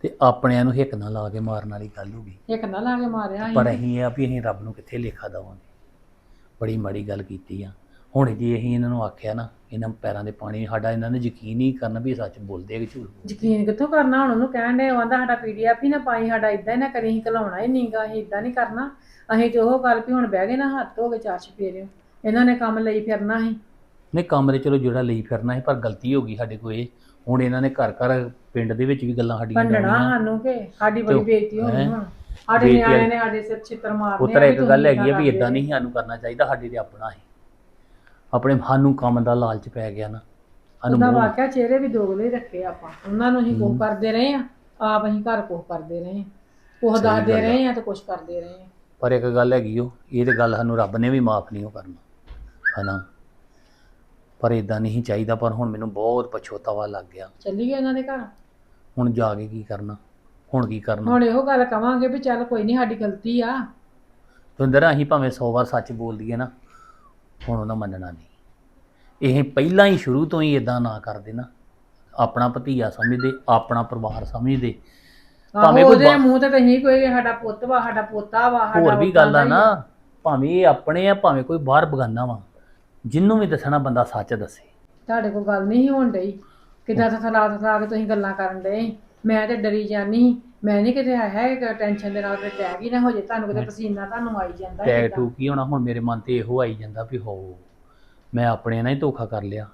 S1: ਤੇ ਆਪਣਿਆਂ ਨੂੰ ਹਿੱਕ ਨਾਲ ਲਾ ਕੇ ਮਾਰਨ ਵਾਲੀ ਗੱਲ ਹੋ ਗਈ।
S2: ਇੱਕ ਨਾ ਲਾ ਕੇ ਮਾਰਿਆ
S1: ਪਰ
S2: ਅਸੀਂ
S1: ਅਸੀਂ ਇਹ ਆ ਵੀ ਅਸੀਂ ਰੱਬ ਨੂੰ ਕਿੱਥੇ ਲੇਖਾ ਦੇਵਾਂਗੇ। ਬੜੀ ਮਾੜੀ ਗੱਲ ਕੀਤੀ ਆ। ਹੁਣ ਜੇ ਅਸੀਂ ਇਹਨਾਂ ਨੂੰ ਆਖਿਆ ਨਾ ਇਹਨਾਂ ਪੈਰਾਂ ਦੇ ਪਾਣੀ ਸਾਡਾ ਇਹਨਾਂ ਨੇ ਯਕੀਨ ਹੀ ਕਰਨਾ ਵੀ ਇਹ ਸੱਚ ਬੋਲਦੇ ਆ ਕਿ ਝੂਠ ਬੋਲਦੇ
S2: ਯਕੀਨ ਕਿੱਥੋਂ ਕਰਨਾ? ਹੁਣ ਉਹਨੂੰ ਕਹਿਣ ਦੇ ਆਂਦਾ ਸਾਡਾ ਪੀਡੀਐਫ ਹੀ ਨਾ ਪਾਈ ਸਾਡਾ ਇਦਾਂ ਹੀ ਨਾ ਕਰੀ ਅਸੀਂ ਘਲਾਉਣਾ ਹੀ ਨਹੀਂਗਾ ਅਸੀਂ ਇਦਾਂ ਨਹੀਂ ਕਰਨਾ। ਅਸੀਂ ਤੇ ਉਹ ਗੱਲ ਵੀ ਹੁਣ ਬਹਿ ਗਏ ਨਾ ਹੱਥ ਹੋ ਗਏ ਚਾਰ ਚਪੇਰਿਓ ਇਹਨਾਂ ਨੇ ਕੰਮ ਲਈ ਫਿਰਨਾ ਸੀ।
S1: ਨਹੀਂ ਕੰਮ ਦੇ ਚਲੋ ਜਿਹੜਾ ਲਈ ਫਿਰਨਾ ਹੈ ਪਰ ਗਲਤੀ ਹੋ ਗਈ ਸਾਡੇ ਕੋਲ ਇਹ ਹੁਣ ਇਹਨਾਂ ਨੇ ਘਰ ਘਰ ਪਿੰਡ ਦੇ ਵਿੱਚ ਵੀ ਗੱਲਾਂ ਸਾਡੀਆਂ
S2: ਭੰਡਣਾ
S1: ਜਾਣੀਆਂ
S2: ਸਾਨੂੰ ਕਿ ਸਾਡੀ ਬੜੀ
S1: ਤੇ-
S2: ਬੇਇੱਜ਼ਤੀ ਹੋਣੀ
S1: ਹੈਂ?
S2: ਹੁਣ ਸਾਡੇ
S1: ਬੇਇੱਜ਼ਤੀ
S2: ਨਿਆਣੇ ਨੇ ਸਾਡੇ ਸਿਰ ਛਿੱਤਰ ਮਾਰਨੇ
S1: ਉਤਰ
S2: ਆ
S1: ਇੱਕ ਗੱਲ ਹੈਗੀ ਆ ਵੀ
S2: ਕਰਦੇ
S1: ਇਦਾਂ ਨਹੀਂ ਸਾਨੂੰ ਕਰਨਾ ਚਾਹੀਦਾ ਸਾਡੇ ਤੇ ਆਪਣਾ ਹੈ। ਆਪਣੇ ਸਾਨੂੰ ਕੰਮ ਦਾ ਲਾਲਚ ਪੈ ਗਿਆ ਨਾ ਸਾਨੂੰ
S2: ਉਹਦਾ
S1: ਮੋਹ-
S2: ਵਾਕਿਆ ਚਿਹਰੇ ਵੀ ਦੋਗਲੇ ਰੱਖੇ ਆਪਾਂ। ਉਹਨਾਂ ਨੂੰ ਅਸੀਂ ਕੁਝ ਕਰਦੇ ਰਹੇ ਆ ਆਪ ਅਸੀਂ ਘਰ ਕੁਝ ਕਰਦੇ ਰਹੇ ਆ। ਕੁਝ ਦੱਸਦੇ ਰਹੇ ਆ ਤੇ ਕੁਝ ਕਰਦੇ ਰਹੇ ਆ।
S1: ਪਰ ਇੱਕ ਗੱਲ ਹੈਗੀ ਉਹ ਇਹ ਤੇ ਗੱਲ ਸਾਨੂੰ ਰੱਬ ਨੇ ਵੀ ਮਾਫ ਨਹੀਂ ਉਹ ਕਰਨਾ। ਹਨਾ? ਪਰ ਇਦਾਂ ਨਹੀਂ ਚਾਹੀਦਾ ਪਰ ਹੁਣ ਮੈਨੂੰ ਬਹੁਤ ਪਛਤਾਵਾ ਲੱਗ ਗਿਆ।
S2: ਚੱਲੀ ਗਏ ਉਹਨਾਂ ਦੇ ਘਰ?
S1: ਹੁਣ ਜਾ ਕੇ ਕੀ ਕਰਨਾ? ਹੁਣ ਕੀ ਕਰਨਾ?
S2: ਹੁਣ ਇਹੋ ਗੱਲ ਕਵਾਂਗੇ ਵੀ ਚੱਲ ਕੋਈ ਨਹੀਂ ਸਾਡੀ ਗਲਤੀ ਆ।
S1: ਤੁੰਦਰ ਅਸੀਂ ਭਾਵੇਂ 100 ਵਾਰ ਸੱਚ ਬੋਲ ਦਈਏ ਨਾ ਹੁਣ ਉਹਨਾਂ ਮੰਨਣਾ ਨਹੀਂ। ਇਹ ਪਹਿਲਾਂ ਹੀ ਸ਼ੁਰੂ ਤੋਂ ਹੀ ਇਦਾਂ ਨਾ ਕਰਦੇ ਨਾ ਆਪਣਾ ਭਤੀਆ ਸਮਝਦੇ ਆਪਣਾ ਪਰਿਵਾਰ ਸਮਝਦੇ। ਭਾਵੇਂ ਕੋਈ
S2: ਉਹਦੇ ਮੂੰਹ ਤੇ ਤੁਸੀਂ ਕੋਈ ਸਾਡਾ ਪੁੱਤ ਵਾ ਸਾਡਾ ਪੋਤਾ ਵਾ ਸਾਡਾ
S1: ਹੋਰ ਵੀ ਗੱਲ ਆ ਨਾ ਭਾਵੇਂ ਇਹ ਆਪਣੇ ਆ ਭਾਵੇਂ ਕੋਈ ਬਾਹਰ ਬਗਾਨਾ ਵਾ। ਜਿੰਨੂੰ ਵੀ ਦੱਸਣਾ ਬੰਦਾ ਸੱਚ ਦੱਸੇ।
S2: ਤੁਹਾਡੇ ਕੋਲ ਗੱਲ ਨਹੀਂ ਹੋਣ ਡਈ। ਕਿਦਾਂ ਥਥਲਾ ਥਥਲਾ ਕੇ ਤੁਸੀਂ ਗੱਲਾਂ ਕਰਨ ਡਏ ਮੈਂ ਤੇ ਡਰੀ ਜਾਨੀ ਮੈਂ ਨਹੀਂ ਕਿਤੇ ਹੈ ਟੈਨਸ਼ਨ ਦੇ ਨਾਲ ਤੇ ਟੈਗ ਹੀ ਨਾ ਹੋ ਜੇ ਤੁਹਾਨੂੰ ਕਿਤੇ ਪਸੀਨਾ ਤੁਹਾਨੂੰ ਆਈ ਜਾਂਦਾ
S1: ਟੈਗ
S2: ਏਦਾਂ।
S1: ਟੂ ਕੀ ਹੋਣਾ? ਹੁਣ ਮੇਰੇ ਮਨ ਤੇ ਇਹੋ ਆਈ ਜਾਂਦਾ ਵੀ ਹੋ ਮੈਂ ਆਪਣੇ ਨਾਲ ਹੀ ਧੋਖਾ ਕਰ ਲਿਆ।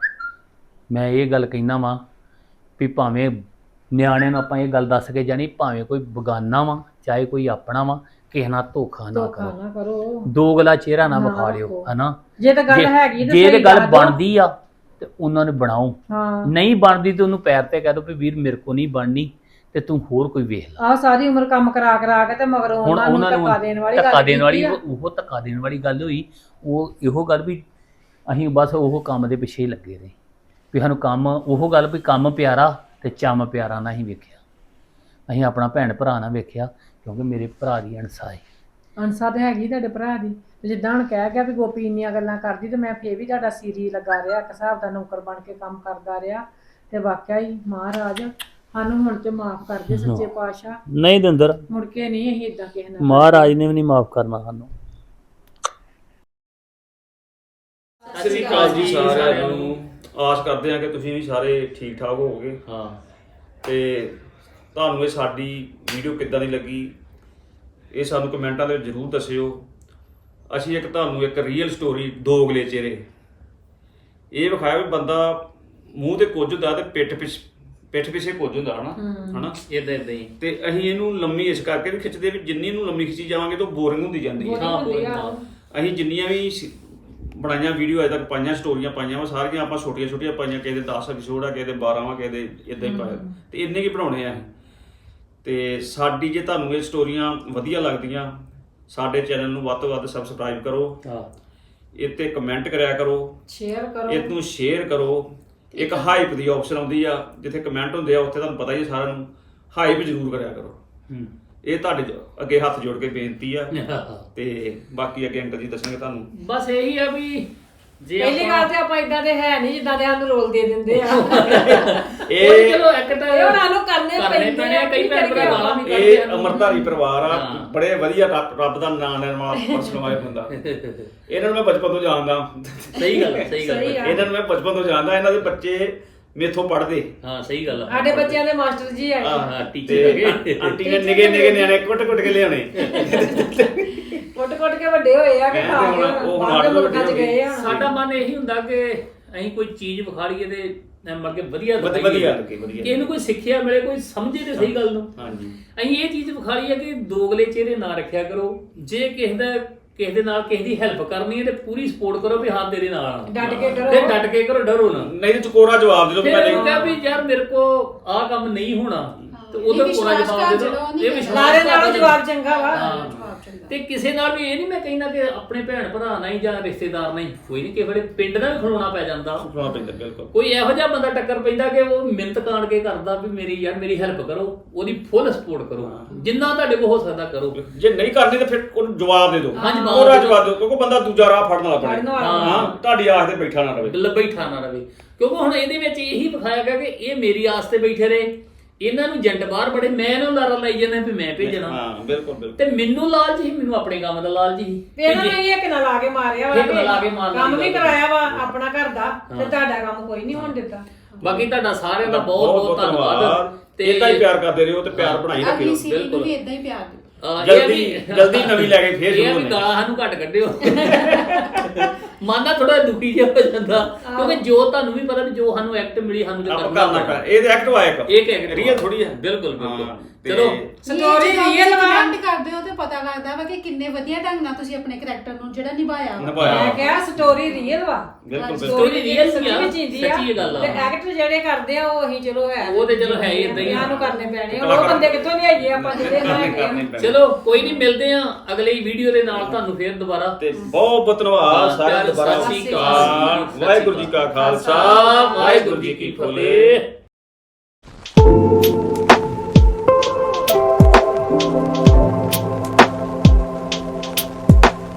S1: ਮੈਂ ਇਹ ਗੱਲ ਕਹਿਣਾ ਵਾਂ ਵੀ ਭਾਵੇਂ ਨਿਆਣਿਆਂ ਨੂੰ ਆਪਾਂ ਇਹ ਗੱਲ ਦੱਸ ਕੇ ਜਾਣੀ ਭਾਵੇਂ ਕੋਈ ਬਗਾਨਾ ਵਾ ਚਾਹੇ ਕੋਈ ਆਪਣਾ ਵਾ ਕਿਸੇ ਨਾਲ ਧੋਖਾ ਨਾ
S2: ਧੋਖਾ
S1: ਕਰੋ।
S2: ਨਾ ਕਰੋ।
S1: ਦੋਗਲਾ ਚਿਹਰਾ ਨਾ
S2: ਨਾ
S1: ਵਿਖਾ ਲਿਓ। ਹਨਾ?
S2: ਜੇ ਤਾਂ ਗੱਲ
S1: ਜੇ-
S2: ਹੈਗੀ ਤਾਂ
S1: ਜੇ
S2: ਸਹੀ
S1: ਗੱਲ
S2: ਦਿਓ।
S1: ਬਣਦੀ ਆ ਤੇ ਉਹਨਾਂ ਨੂੰ ਬਣਾਓ।
S2: ਹਾਂ।
S1: ਨਹੀਂ ਬਣਦੀ ਤੇ ਉਹਨੂੰ ਪੈਰ ਤੇ ਕਹਿ ਦੋ ਵੀ ਵੀਰ ਮੇਰੇ ਕੋ ਨਹੀਂ ਬਣਨੀ ਤੇ ਤੂੰ ਹੋਰ ਕੋਈ ਵੇਖ ਲੈ।
S2: ਆਹ ਸਾਰੀ ਉਮਰ ਕੰਮ ਕਰਾ ਕਰਾ ਕੇ ਤੇ ਮਗਰ
S1: ਹੁਣ
S2: ਉਹਨਾਂ ਨੂੰ ਧੱਕਾ ਦੇਣ ਵਾਲੀ ਗੱਲ
S1: ਧੱਕਾ ਦੇਣ ਵਾਲੀ
S2: ਆ।
S1: ਉਹ ਧੱਕਾ ਦੇਣ ਵਾਲੀ ਗੱਲ ਹੋਈ ਉਹ ਇਹੋ ਗੱਲ ਵੀ ਅਸੀਂ ਬਸ ਉਹ ਕੰਮ ਦੇ ਪਿੱਛੇ ਹੀ ਲੱਗੇ ਰਹੇ। ਵੀ ਸਾਨੂੰ ਕੰਮ ਉਹ ਗੱਲ ਵੀ ਕੰਮ ਪਿਆਰਾ ਤੇ ਚੰਮ ਪਿਆਰਾ ਨਾ ਹੀ ਵੇਖਿਆ। ਅਸੀਂ ਆਪਣਾ ਭੈਣ ਭਰਾ ਨਾ ਵੇਖਿਆ। ਕਿਉਂਕਿ ਮੇਰੇ ਭਰਾ ਦੀ ਅਣਸਾ ਹੈ
S2: ਅਨਸਾ ਤੇ ਹੈਗੀ ਤੁਹਾਡੇ ਭਰਾ ਦੀ। ਤੇ ਜਿੱਦਾਂ ਹੁਣ ਕਹਿ ਗਿਆ ਵੀ ਗੋਪੀ ਇੰਨੀਆਂ ਗੱਲਾਂ ਕਰਦੀ ਤੇ ਮੈਂ ਫੇਰ ਵੀ ਤੁਹਾਡਾ ਸੀਰੀ ਲੱਗਾ ਰਿਹਾ ਇੱਕ ਹਿਸਾਬ ਦਾ ਨੌਕਰ ਬਣ ਕੇ ਕੰਮ ਕਰਦਾ ਰਿਹਾ। ਤੇ ਵਾਕਿਆ ਹੀ ਮਹਾਰਾਜ ਸਾਨੂੰ ਹੁਣ ਤੇ ਮਾਫ ਕਰ ਦੇ ਸੱਚੇ ਪਾਤਸ਼ਾਹ।
S1: ਨਹੀਂ ਦਿੰਦਰ।
S2: ਮੁੜ ਕੇ ਨਹੀਂ ਅਸੀਂ ਇਦਾਂ ਕਿਸੇ ਨਾਲ।
S1: ਮਹਾਰਾਜ ਨੇ ਵੀ ਨਹੀਂ ਮਾਫ ਕਰਨਾ ਸਾਨੂੰ।
S5: ਸਤਿ ਸ੍ਰੀ ਅਕਾਲ ਜੀ ਸਾਰਿਆਂ ਨੂੰ। ਆਸ ਕਰਦੇ ਹਾਂ ਕਿ ਤੁਸੀਂ ਵੀ ਸਾਰੇ ਠੀਕ ਠਾਕ ਹੋਵੋਗੇ।
S1: ਹਾਂ।
S5: ਤੇ ਤੁਹਾਨੂੰ ਇਹ ਸਾਡੀ ਵੀਡੀਓ ਕਿੱਦਾਂ ਦੀ ਲੱਗੀ? ਇਹ ਸਾਨੂੰ ਕਮੈਂਟਾਂ ਦੇ ਵਿੱਚ ਜ਼ਰੂਰ ਦੱਸਿਓ। ਅਸੀਂ ਇੱਕ ਤੁਹਾਨੂੰ ਇੱਕ ਰੀਅਲ ਸਟੋਰੀ ਦੋਗਲੇ ਚਿਹਰੇ। ਇਹ ਵਿਖਾਇਆ ਵੀ ਬੰਦਾ ਮੂੰਹ ਤੇ ਕੁਝ ਹੁੰਦਾ ਤੇ ਪਿੱਠ ਪਿਛ ਪਿੱਠ ਪਿੱਛੇ ਕੁਝ ਹੁੰਦਾ ਹਨਾ? ਹਨਾ?
S1: ਇਦਾਂ ਇਦਾਂ ਹੀ।
S5: ਤੇ ਅਸੀਂ ਇਹਨੂੰ ਲੰਮੀ ਇਸ ਕਰਕੇ ਵੀ ਖਿੱਚਦੇ ਵੀ ਜਿੰਨੀ ਇਹਨੂੰ ਲੰਮੀ ਖਿੱਚੀ ਜਾਵਾਂਗੇ ਤਾਂ ਬੋਰਿੰਗ ਹੁੰਦੀ ਜਾਂਦੀ ਹੈ।
S1: ਹਾਂ
S2: ਆ। ਉਹ।
S5: ਅਸੀਂ ਜਿੰਨੀਆਂ ਵੀ ਬਣਾਈਆਂ ਵੀਡੀਓ ਅਜੇ ਤੱਕ ਪਾਈਆਂ ਸਟੋਰੀਆਂ ਪਾਈਆਂ ਵਾ ਸਾਰੀਆਂ ਆਪਾਂ ਛੋਟੀਆਂ ਛੋਟੀਆਂ ਪਾਈਆਂ ਕਿਸੇ ਦੇ 10 ਐਪੀਸੋਡ ਆ ਕਿਸੇ ਦੇ 12 ਵਾ ਕਿਸੇ ਦੇ ਇਦਾਂ ਹੀ। ਪਾਇਆ। ਤੇ ਇੰਨੇ ਕੀ ਬਣਾਉਣੇ ਆ ਅਸੀਂ? ਤੇ ਸਾਡੀ ਜੇ ਤੁਹਾਨੂੰ ਇਹ ਸਟੋਰੀਆਂ ਵਧੀਆ ਲੱਗਦੀਆਂ ਸਾਡੇ ਚੈਨਲ ਨੂੰ ਵੱਧ ਤੋਂ ਵੱਧ ਸਬਸਕ੍ਰਾਈਬ ਕਰੋ।
S1: ਹਾਂ।
S5: ਤੇ ਕਮੈਂਟ ਕਰਿਆ ਕਰੋ।
S2: ਸ਼ੇਅਰ ਕਰੋ।
S5: ਇਹ ਨੂੰ ਸ਼ੇਅਰ ਕਰੋ। ਇੱਕ ਹਾਈਪ ਦੀ ਆਪਸ਼ਨ ਆਉਂਦੀ ਆ ਜਿੱਥੇ ਕਮੈਂਟ ਹੁੰਦੇ ਆ ਉੱਥੇ ਤੁਹਾਨੂੰ ਪਤਾ ਹੀ ਸਾਰਿਆਂ ਨੂੰ। ਹਾਈਪ ਜ਼ਰੂਰ ਕਰਿਆ ਕਰੋ।
S1: ਹੂੰ।
S5: ਇਹ ਤੁਹਾਡੇ ਅੱਗੇ ਹੱਥ ਜੋੜ ਕੇ ਬੇਨਤੀ ਆ। ਤੇ ਬਾਕੀ ਅੱਗੇ ਅੰਕਲ ਜੀ ਦੱਸਣਗੇ ਤੁਹਾਨੂੰ।
S1: ਬਸ ਇਹੀ ਆ ਵੀ ਜੇ
S2: ਪਹਿਲੀ ਗੱਲ ਤੇ ਆਪਾਂ ਇਦਾਂ ਦੇ ਹੈ ਨਹੀਂ ਜਿੱਦਾਂ ਦੇ ਸਾਨੂੰ ਰੋਲ ਦੇ ਦਿੰਦੇ ਆ
S5: ਇਹ
S1: ਚਲੋ ਇੱਕ ਤਾਂ
S2: ਇਹ ਉਹਨਾਂ ਨੂੰ ਕਰਨੇ ਪੈਂਦੇ ਆ,
S1: ਕਈ ਭੈਣ ਭਰਾ
S2: ਕਰੀਏ
S1: ਗਾਲਾਂ ਵੀ ਕਰਦੇ
S5: ਇਹ
S1: ਹਨ।
S5: ਅਮਰਧਾਰੀ ਪਰਿਵਾਰ ਆ
S1: ਹਾਂ।
S5: ਬੜੇ ਵਧੀਆ ਰੱਬ ਰੱਬ ਦਾ ਨਾਮ ਲੈਣ ਵਾਲਾ ਪਰਸਨ ਵਾਲੇ ਬੰਦਾ ਇਹਨਾਂ ਨੂੰ ਮੈਂ ਬਚਪਨ ਤੋਂ ਜਾਣਦਾ
S1: ਸਹੀ ਗੱਲ ਆ, ਸਹੀ ਗੱਲ
S2: ਸਹੀ।
S1: ਆ।
S5: ਇਹਨਾਂ ਨੂੰ ਮੈਂ ਬਚਪਨ ਤੋਂ ਜਾਣਦਾ ਇਹਨਾਂ ਦੇ ਬੱਚੇ ਮੇਥੋਂ ਪੜ੍ਹਦੇ
S1: ਹਾਂ ਸਹੀ ਗੱਲ ਆ
S2: ਸਾਡੇ ਬੱਚਿਆਂ ਦੇ ਮਾਸਟਰ ਜੀ ਆ
S1: ਹਾਂ ਟੀਚਰ
S5: ਤੇ
S1: ਹੈਗੇ
S5: ਆਂਟੀ ਨੇ ਨਿਗੇ ਨਿਗੇ ਨਿਆਣੇ ਕੁੱਟ ਕੁੱਟ ਕੇ ਲਿਆਉਣੇ
S2: ਕੁੱਟ ਕੁੱਟ ਕੇ ਵੱਡੇ ਹੋਏ ਆ ਕਿ ਖਾ ਕੇ
S5: ਉਹ ਹੁਣ
S2: ਬਾਹਰ ਦੇ
S5: ਅੱਡ
S2: ਮੁਲਕਾਂ 'ਚ ਗਏ ਆ
S1: ਸਾਡਾ ਮਨ ਇਹੀ ਹੁੰਦਾ ਕਿ ਅਸੀਂ ਕੋਈ ਚੀਜ਼ ਵਿਖਾ ਲਈਏ ਤੇ ਮਤਲਬ ਕਿ ਵਧੀਆ
S5: ਵਧ-
S1: ਦਿਖਾਈਏ।
S5: ਵਧੀਆ ਲੱਗੇ, ਵਧੀਆ।
S1: ਕਿ ਇਹਨੂੰ ਕੋਈ ਸਿੱਖਿਆ ਮਿਲੇ ਕੋਈ ਸਮਝੇ ਤੇ ਸਹੀ ਗੱਲ ਨੂੰ
S5: ਹਾਂਜੀ
S1: ਅਸੀਂ ਇਹ ਚੀਜ਼ ਵਿਖਾ ਲਈਏ ਕਿ ਦੋਗਲੇ ਚਿਹਰੇ ਨਾ ਰੱਖਿਆ ਕਰੋ ਜੇ ਕਿਸੇ ਦਾ ਕਿਸੇ ਦੇ ਨਾਲ ਕਿਸੇ ਦੀ ਹੈਲਪ ਕਰਨੀ ਹੈ ਤੇ ਪੂਰੀ ਸਪੋਰਟ ਕਰੋ ਵੀ ਹਾਂ ਤੇਰੇ ਨਾਲ ਆ।
S2: ਡਟ ਕੇ ਕਰੋ।
S1: ਤੇ ਡਟ ਕੇ ਕਰੋ ਡਰੋ ਨਾ
S5: ਨਹੀਂ ਤੇ ਚਕੋਰਾ ਜਵਾਬ ਦੇ ਦਿਓ
S1: ਫਿਰ ਕਹੇ ਵੀ ਯਾਰ ਮੇਰੇ ਕੋ ਆਹ ਕੰਮ ਨਹੀਂ ਹੋਣਾ ਤੇ ਉਹਦਾ
S7: ਇਹ
S1: ਕੋਰਾ
S7: ਵਿਸ਼ਵਾਸ
S1: ਜਵਾਬ ਦੇ
S7: ਉਹ
S1: ਇਹ
S7: ਨਹੀਂ
S1: ਵਿਸ਼ਵਾਸ
S2: ਨਾਲੇ
S1: ਕਰ
S2: ਨਾਲੋਂ। ਜਵਾਬ ਚੰਗਾ ਵਾ।
S1: ਹਾਂ। ਤੇ ਕਿਸੇ ਨਾਲ ਵੀ ਇਹ ਨਹੀਂ ਮੈਂ ਕਹਿੰਦਾ ਕਿ ਆਪਣੇ ਭੈਣ ਭਰਾ ਨਹੀਂ ਜਾਂ ਰਿਸ਼ਤੇਦਾਰ ਨਹੀਂ ਕੋਈ ਨਹੀਂ ਵੇਲੇ ਪਿੰਡ ਦਾ ਵੀ ਖਲੋਣਾ ਪੈ ਜਾਂਦਾ।
S5: ਸੁਣਾ ਪੈਂਦਾ ਬਿਲਕੁਲ।
S1: ਕੋਈ ਇਹੋ ਜਿਹਾ ਬੰਦਾ ਟੱਕਰ ਪੈਂਦਾ ਕਿ ਉਹ ਮਿੰਤ ਕਾਣ ਕੇ ਕਰਦਾ ਵੀ ਮੇਰੀ ਯਾਰ ਮੇਰੀ ਹੈਲਪ ਕਰੋ ਉਹਦੀ ਫੁੱਲ ਸਪੋਰਟ ਕਰੋ। ਜਿੰਨਾ ਤੁਹਾਡੇ ਕੋਲ ਹੋ ਸਕਦਾ ਕਰੋ।
S5: ਜੇ ਨਹੀਂ ਕਰਨੀ ਤਾਂ ਫਿਰ ਉਹਨੂੰ ਜਵਾਬ ਦੇ ਦਿਓ।
S1: ਹਾਂ, ਜਵਾਬ ਦੇ ਦਿਓ।
S5: ਜਵਾਬ ਦਿਓ ਕਿਉਂਕਿ ਬੰਦਾ ਦੂਜਾ ਰਾਹ ਫੜਨ ਵਾਲਾ
S2: ਫੜਨ ਵਾਲਾ।
S5: ਹਾਂ ਤੁਹਾਡੀ ਆਸ ਤੇ ਬੈਠਾ ਨਾ ਰਵੇ।
S1: ਲੱਭਾ ਹੀ ਠਾਣਾ ਰਵੇ। ਕਿਉਂਕਿ ਹੁਣ ਇਹਦੇ ਵਿੱਚ ਇਹੀ ਵਿਖਾਇਆ ਗਿਆ ਕਿ ਇਹ ਮੇਰੀ ਆਸ ਤੇ ਬੈਠੇ ਰਹੇ। ਇਹਨਾਂ ਨੂੰ ਜੰਟ ਬਾਹਰ ਬੜੇ ਮੈਂ ਇਹਨੂੰ ਲਾਰਾ ਲਾਈ ਜਾਂਦਾ ਵੀ ਮੈਂ ਭੇਜਣਾ।
S5: ਹਾਂ ਬਿਲਕੁਲ ਬਿਲਕੁਲ।
S1: ਤੇ ਮੈਨੂੰ ਲਾਲਚ ਸੀ ਮੈਨੂੰ ਆਪਣੇ ਕੰਮ ਦਾ ਲਾਲਚ ਸੀ।
S2: ਤੇ ਇਹਨਾਂ ਨੇ ਇਹ ਕਿਨਾ ਲਾ ਕੇ ਮਾਰਿਆ ਵਾ
S1: ਇੱਕ ਨਾਲ ਲਾ ਕੇ ਮਾਰਨਾ
S2: ਕੰਮ ਵੀ
S1: ਨਹੀਂ
S2: ਕਰਾਇਆ ਵਾ ਆਪਣਾ ਘਰ ਦਾ ਤੇ ਤੁਹਾਡਾ ਕੰਮ ਕੋਈ ਨਹੀਂ ਹੋਣ ਦਿੱਤਾ।
S1: ਬਾਕੀ ਤੁਹਾਡਾ ਸਾਰਿਆਂ ਦਾ ਬਹੁਤ ਬਹੁਤ ਧੰਨਵਾਦ।
S5: ਤੇ ਇਦਾਂ ਹੀ ਪਿਆਰ ਕਰਦੇ ਰਹੋ ਤੇ ਪਿਆਰ ਬਣਾਈ
S7: ਅਗਲੀ
S5: ਰੱਖਿਓ
S7: ਸੀਰੀਜ਼ ਨੂੰ। ਵੀ ਇਦਾਂ ਹੀ ਪਿਆਰ ਦਿਓ
S1: ਅਹ ਇਹ
S5: ਜਲਦੀ-
S1: ਵੀ-
S5: ਜਲਦੀ ਨਵੀਂ ਲੈ ਕੇ ਫੇਰ
S1: ਇਹ
S5: ਸ਼ੁਰੂ
S1: ਵੀ
S5: ਹੋਣੀ।
S1: ਗਾਲਾਂ ਸਾਨੂੰ ਘੱਟ ਕੱਢਿਓ। ਮਨ ਦਾ ਥੋੜਾ ਦੁਖੀ ਜਿਹਾ ਹੋ ਜਾਂਦਾ। ਕਿਉਂਕਿ ਜੋ ਤੁਹਾਨੂੰ ਵੀ ਪਤਾ ਵੀ ਜੋ ਸਾਨੂੰ ਐਕਟ ਮਿਲੀ ਸਾਨੂੰ
S5: ਆਪਾਂ
S1: ਕਰਨਾ
S5: ਕਰਨਾ ਕਰ ਇਹ ਤੇ ਐਕਟ ਆਇਆ ਇੱਕ
S1: ਇੱਕ ਐਕਟ
S5: ਰੀਅਲ ਥੋੜੀ ਹੈ
S1: ਬਿਲਕੁਲ ਬਿਲਕੁਲ। ਚਲੋ
S2: ਸਟੋਰੀ ਰੀਅਲ ਵਾ
S7: ਕਮੈਂਟ ਕਰਦੇ ਹੋ ਤੇ ਪਤਾ ਲੱਗਦਾ ਵਾ ਕਿ ਕਿੰਨੇ ਵਧੀਆ ਢੰਗ ਨਾਲ ਤੁਸੀਂ ਆਪਣੇ ਕਰੈਕਟਰ ਨੂੰ ਜਿਹੜਾ ਨਿਭਾਇਆ ਵਾ
S5: ਨਿਭਾਇਆ।
S2: ਮੈਂ ਕਿਹਾ ਸਟੋਰੀ ਰੀਅਲ ਵਾ
S5: ਬਿਲਕੁਲ ਬਿਲਕੁਲ
S1: Story real
S2: ਸੱਚੀ
S1: ਹੀ ਆ,
S2: ਵਿੱਚ ਹੁੰਦੀ ਆ
S1: ਸੱਚੀ ਗੱਲ ਆ।
S2: ਤੇ ਐਕਟ ਜਿਹੜੇ ਕਰਦੇ ਆ ਉਹ ਅਸੀਂ ਚਲੋ ਹੈ
S1: ਉਹ ਤੇ ਚਲੋ ਹੈ ਹੀ ਏਦਾਂ ਹੀ ਆ।
S2: ਨੂੰ ਕਰਨੇ ਪੈਣੇ ਆ। ਉਹ
S5: ਕਲਾਕਾਰ।
S2: ਬੰਦੇ ਕਿੱਥੋਂ ਲਿਆਈਏ ਆਪਾਂ ਜਿਹੜੇ
S5: ਕਰਨੇ
S2: ਹੈਗੇ
S5: ਕਰਨੇ
S2: ਆ
S5: ਪੈਣੇ।
S1: ਚਲੋ ਕੋਈ ਨਹੀਂ ਮਿਲਦੇ ਆ ਅਗਲੀ ਵੀਡੀਓ ਦੇ ਨਾਲ ਤੁਹਾਨੂੰ ਫੇਰ ਦੁਬਾਰਾ
S5: ਤੇ ਬਹੁਤ ਬਹੁਤ ਧੰਨਵਾਦ
S1: ਹਾਂ,
S5: ਸਾਰਿਆਂ ਦਾ
S1: ਸਤਿ ਸ਼੍ਰੀ
S5: ਵਾਹਿਗੁਰੂ ਜੀ ਕਾ ਖਾਲਸਾ ਵਾਹਿਗੁਰੂ ਜੀ ਕੀ ਫਤਿਹ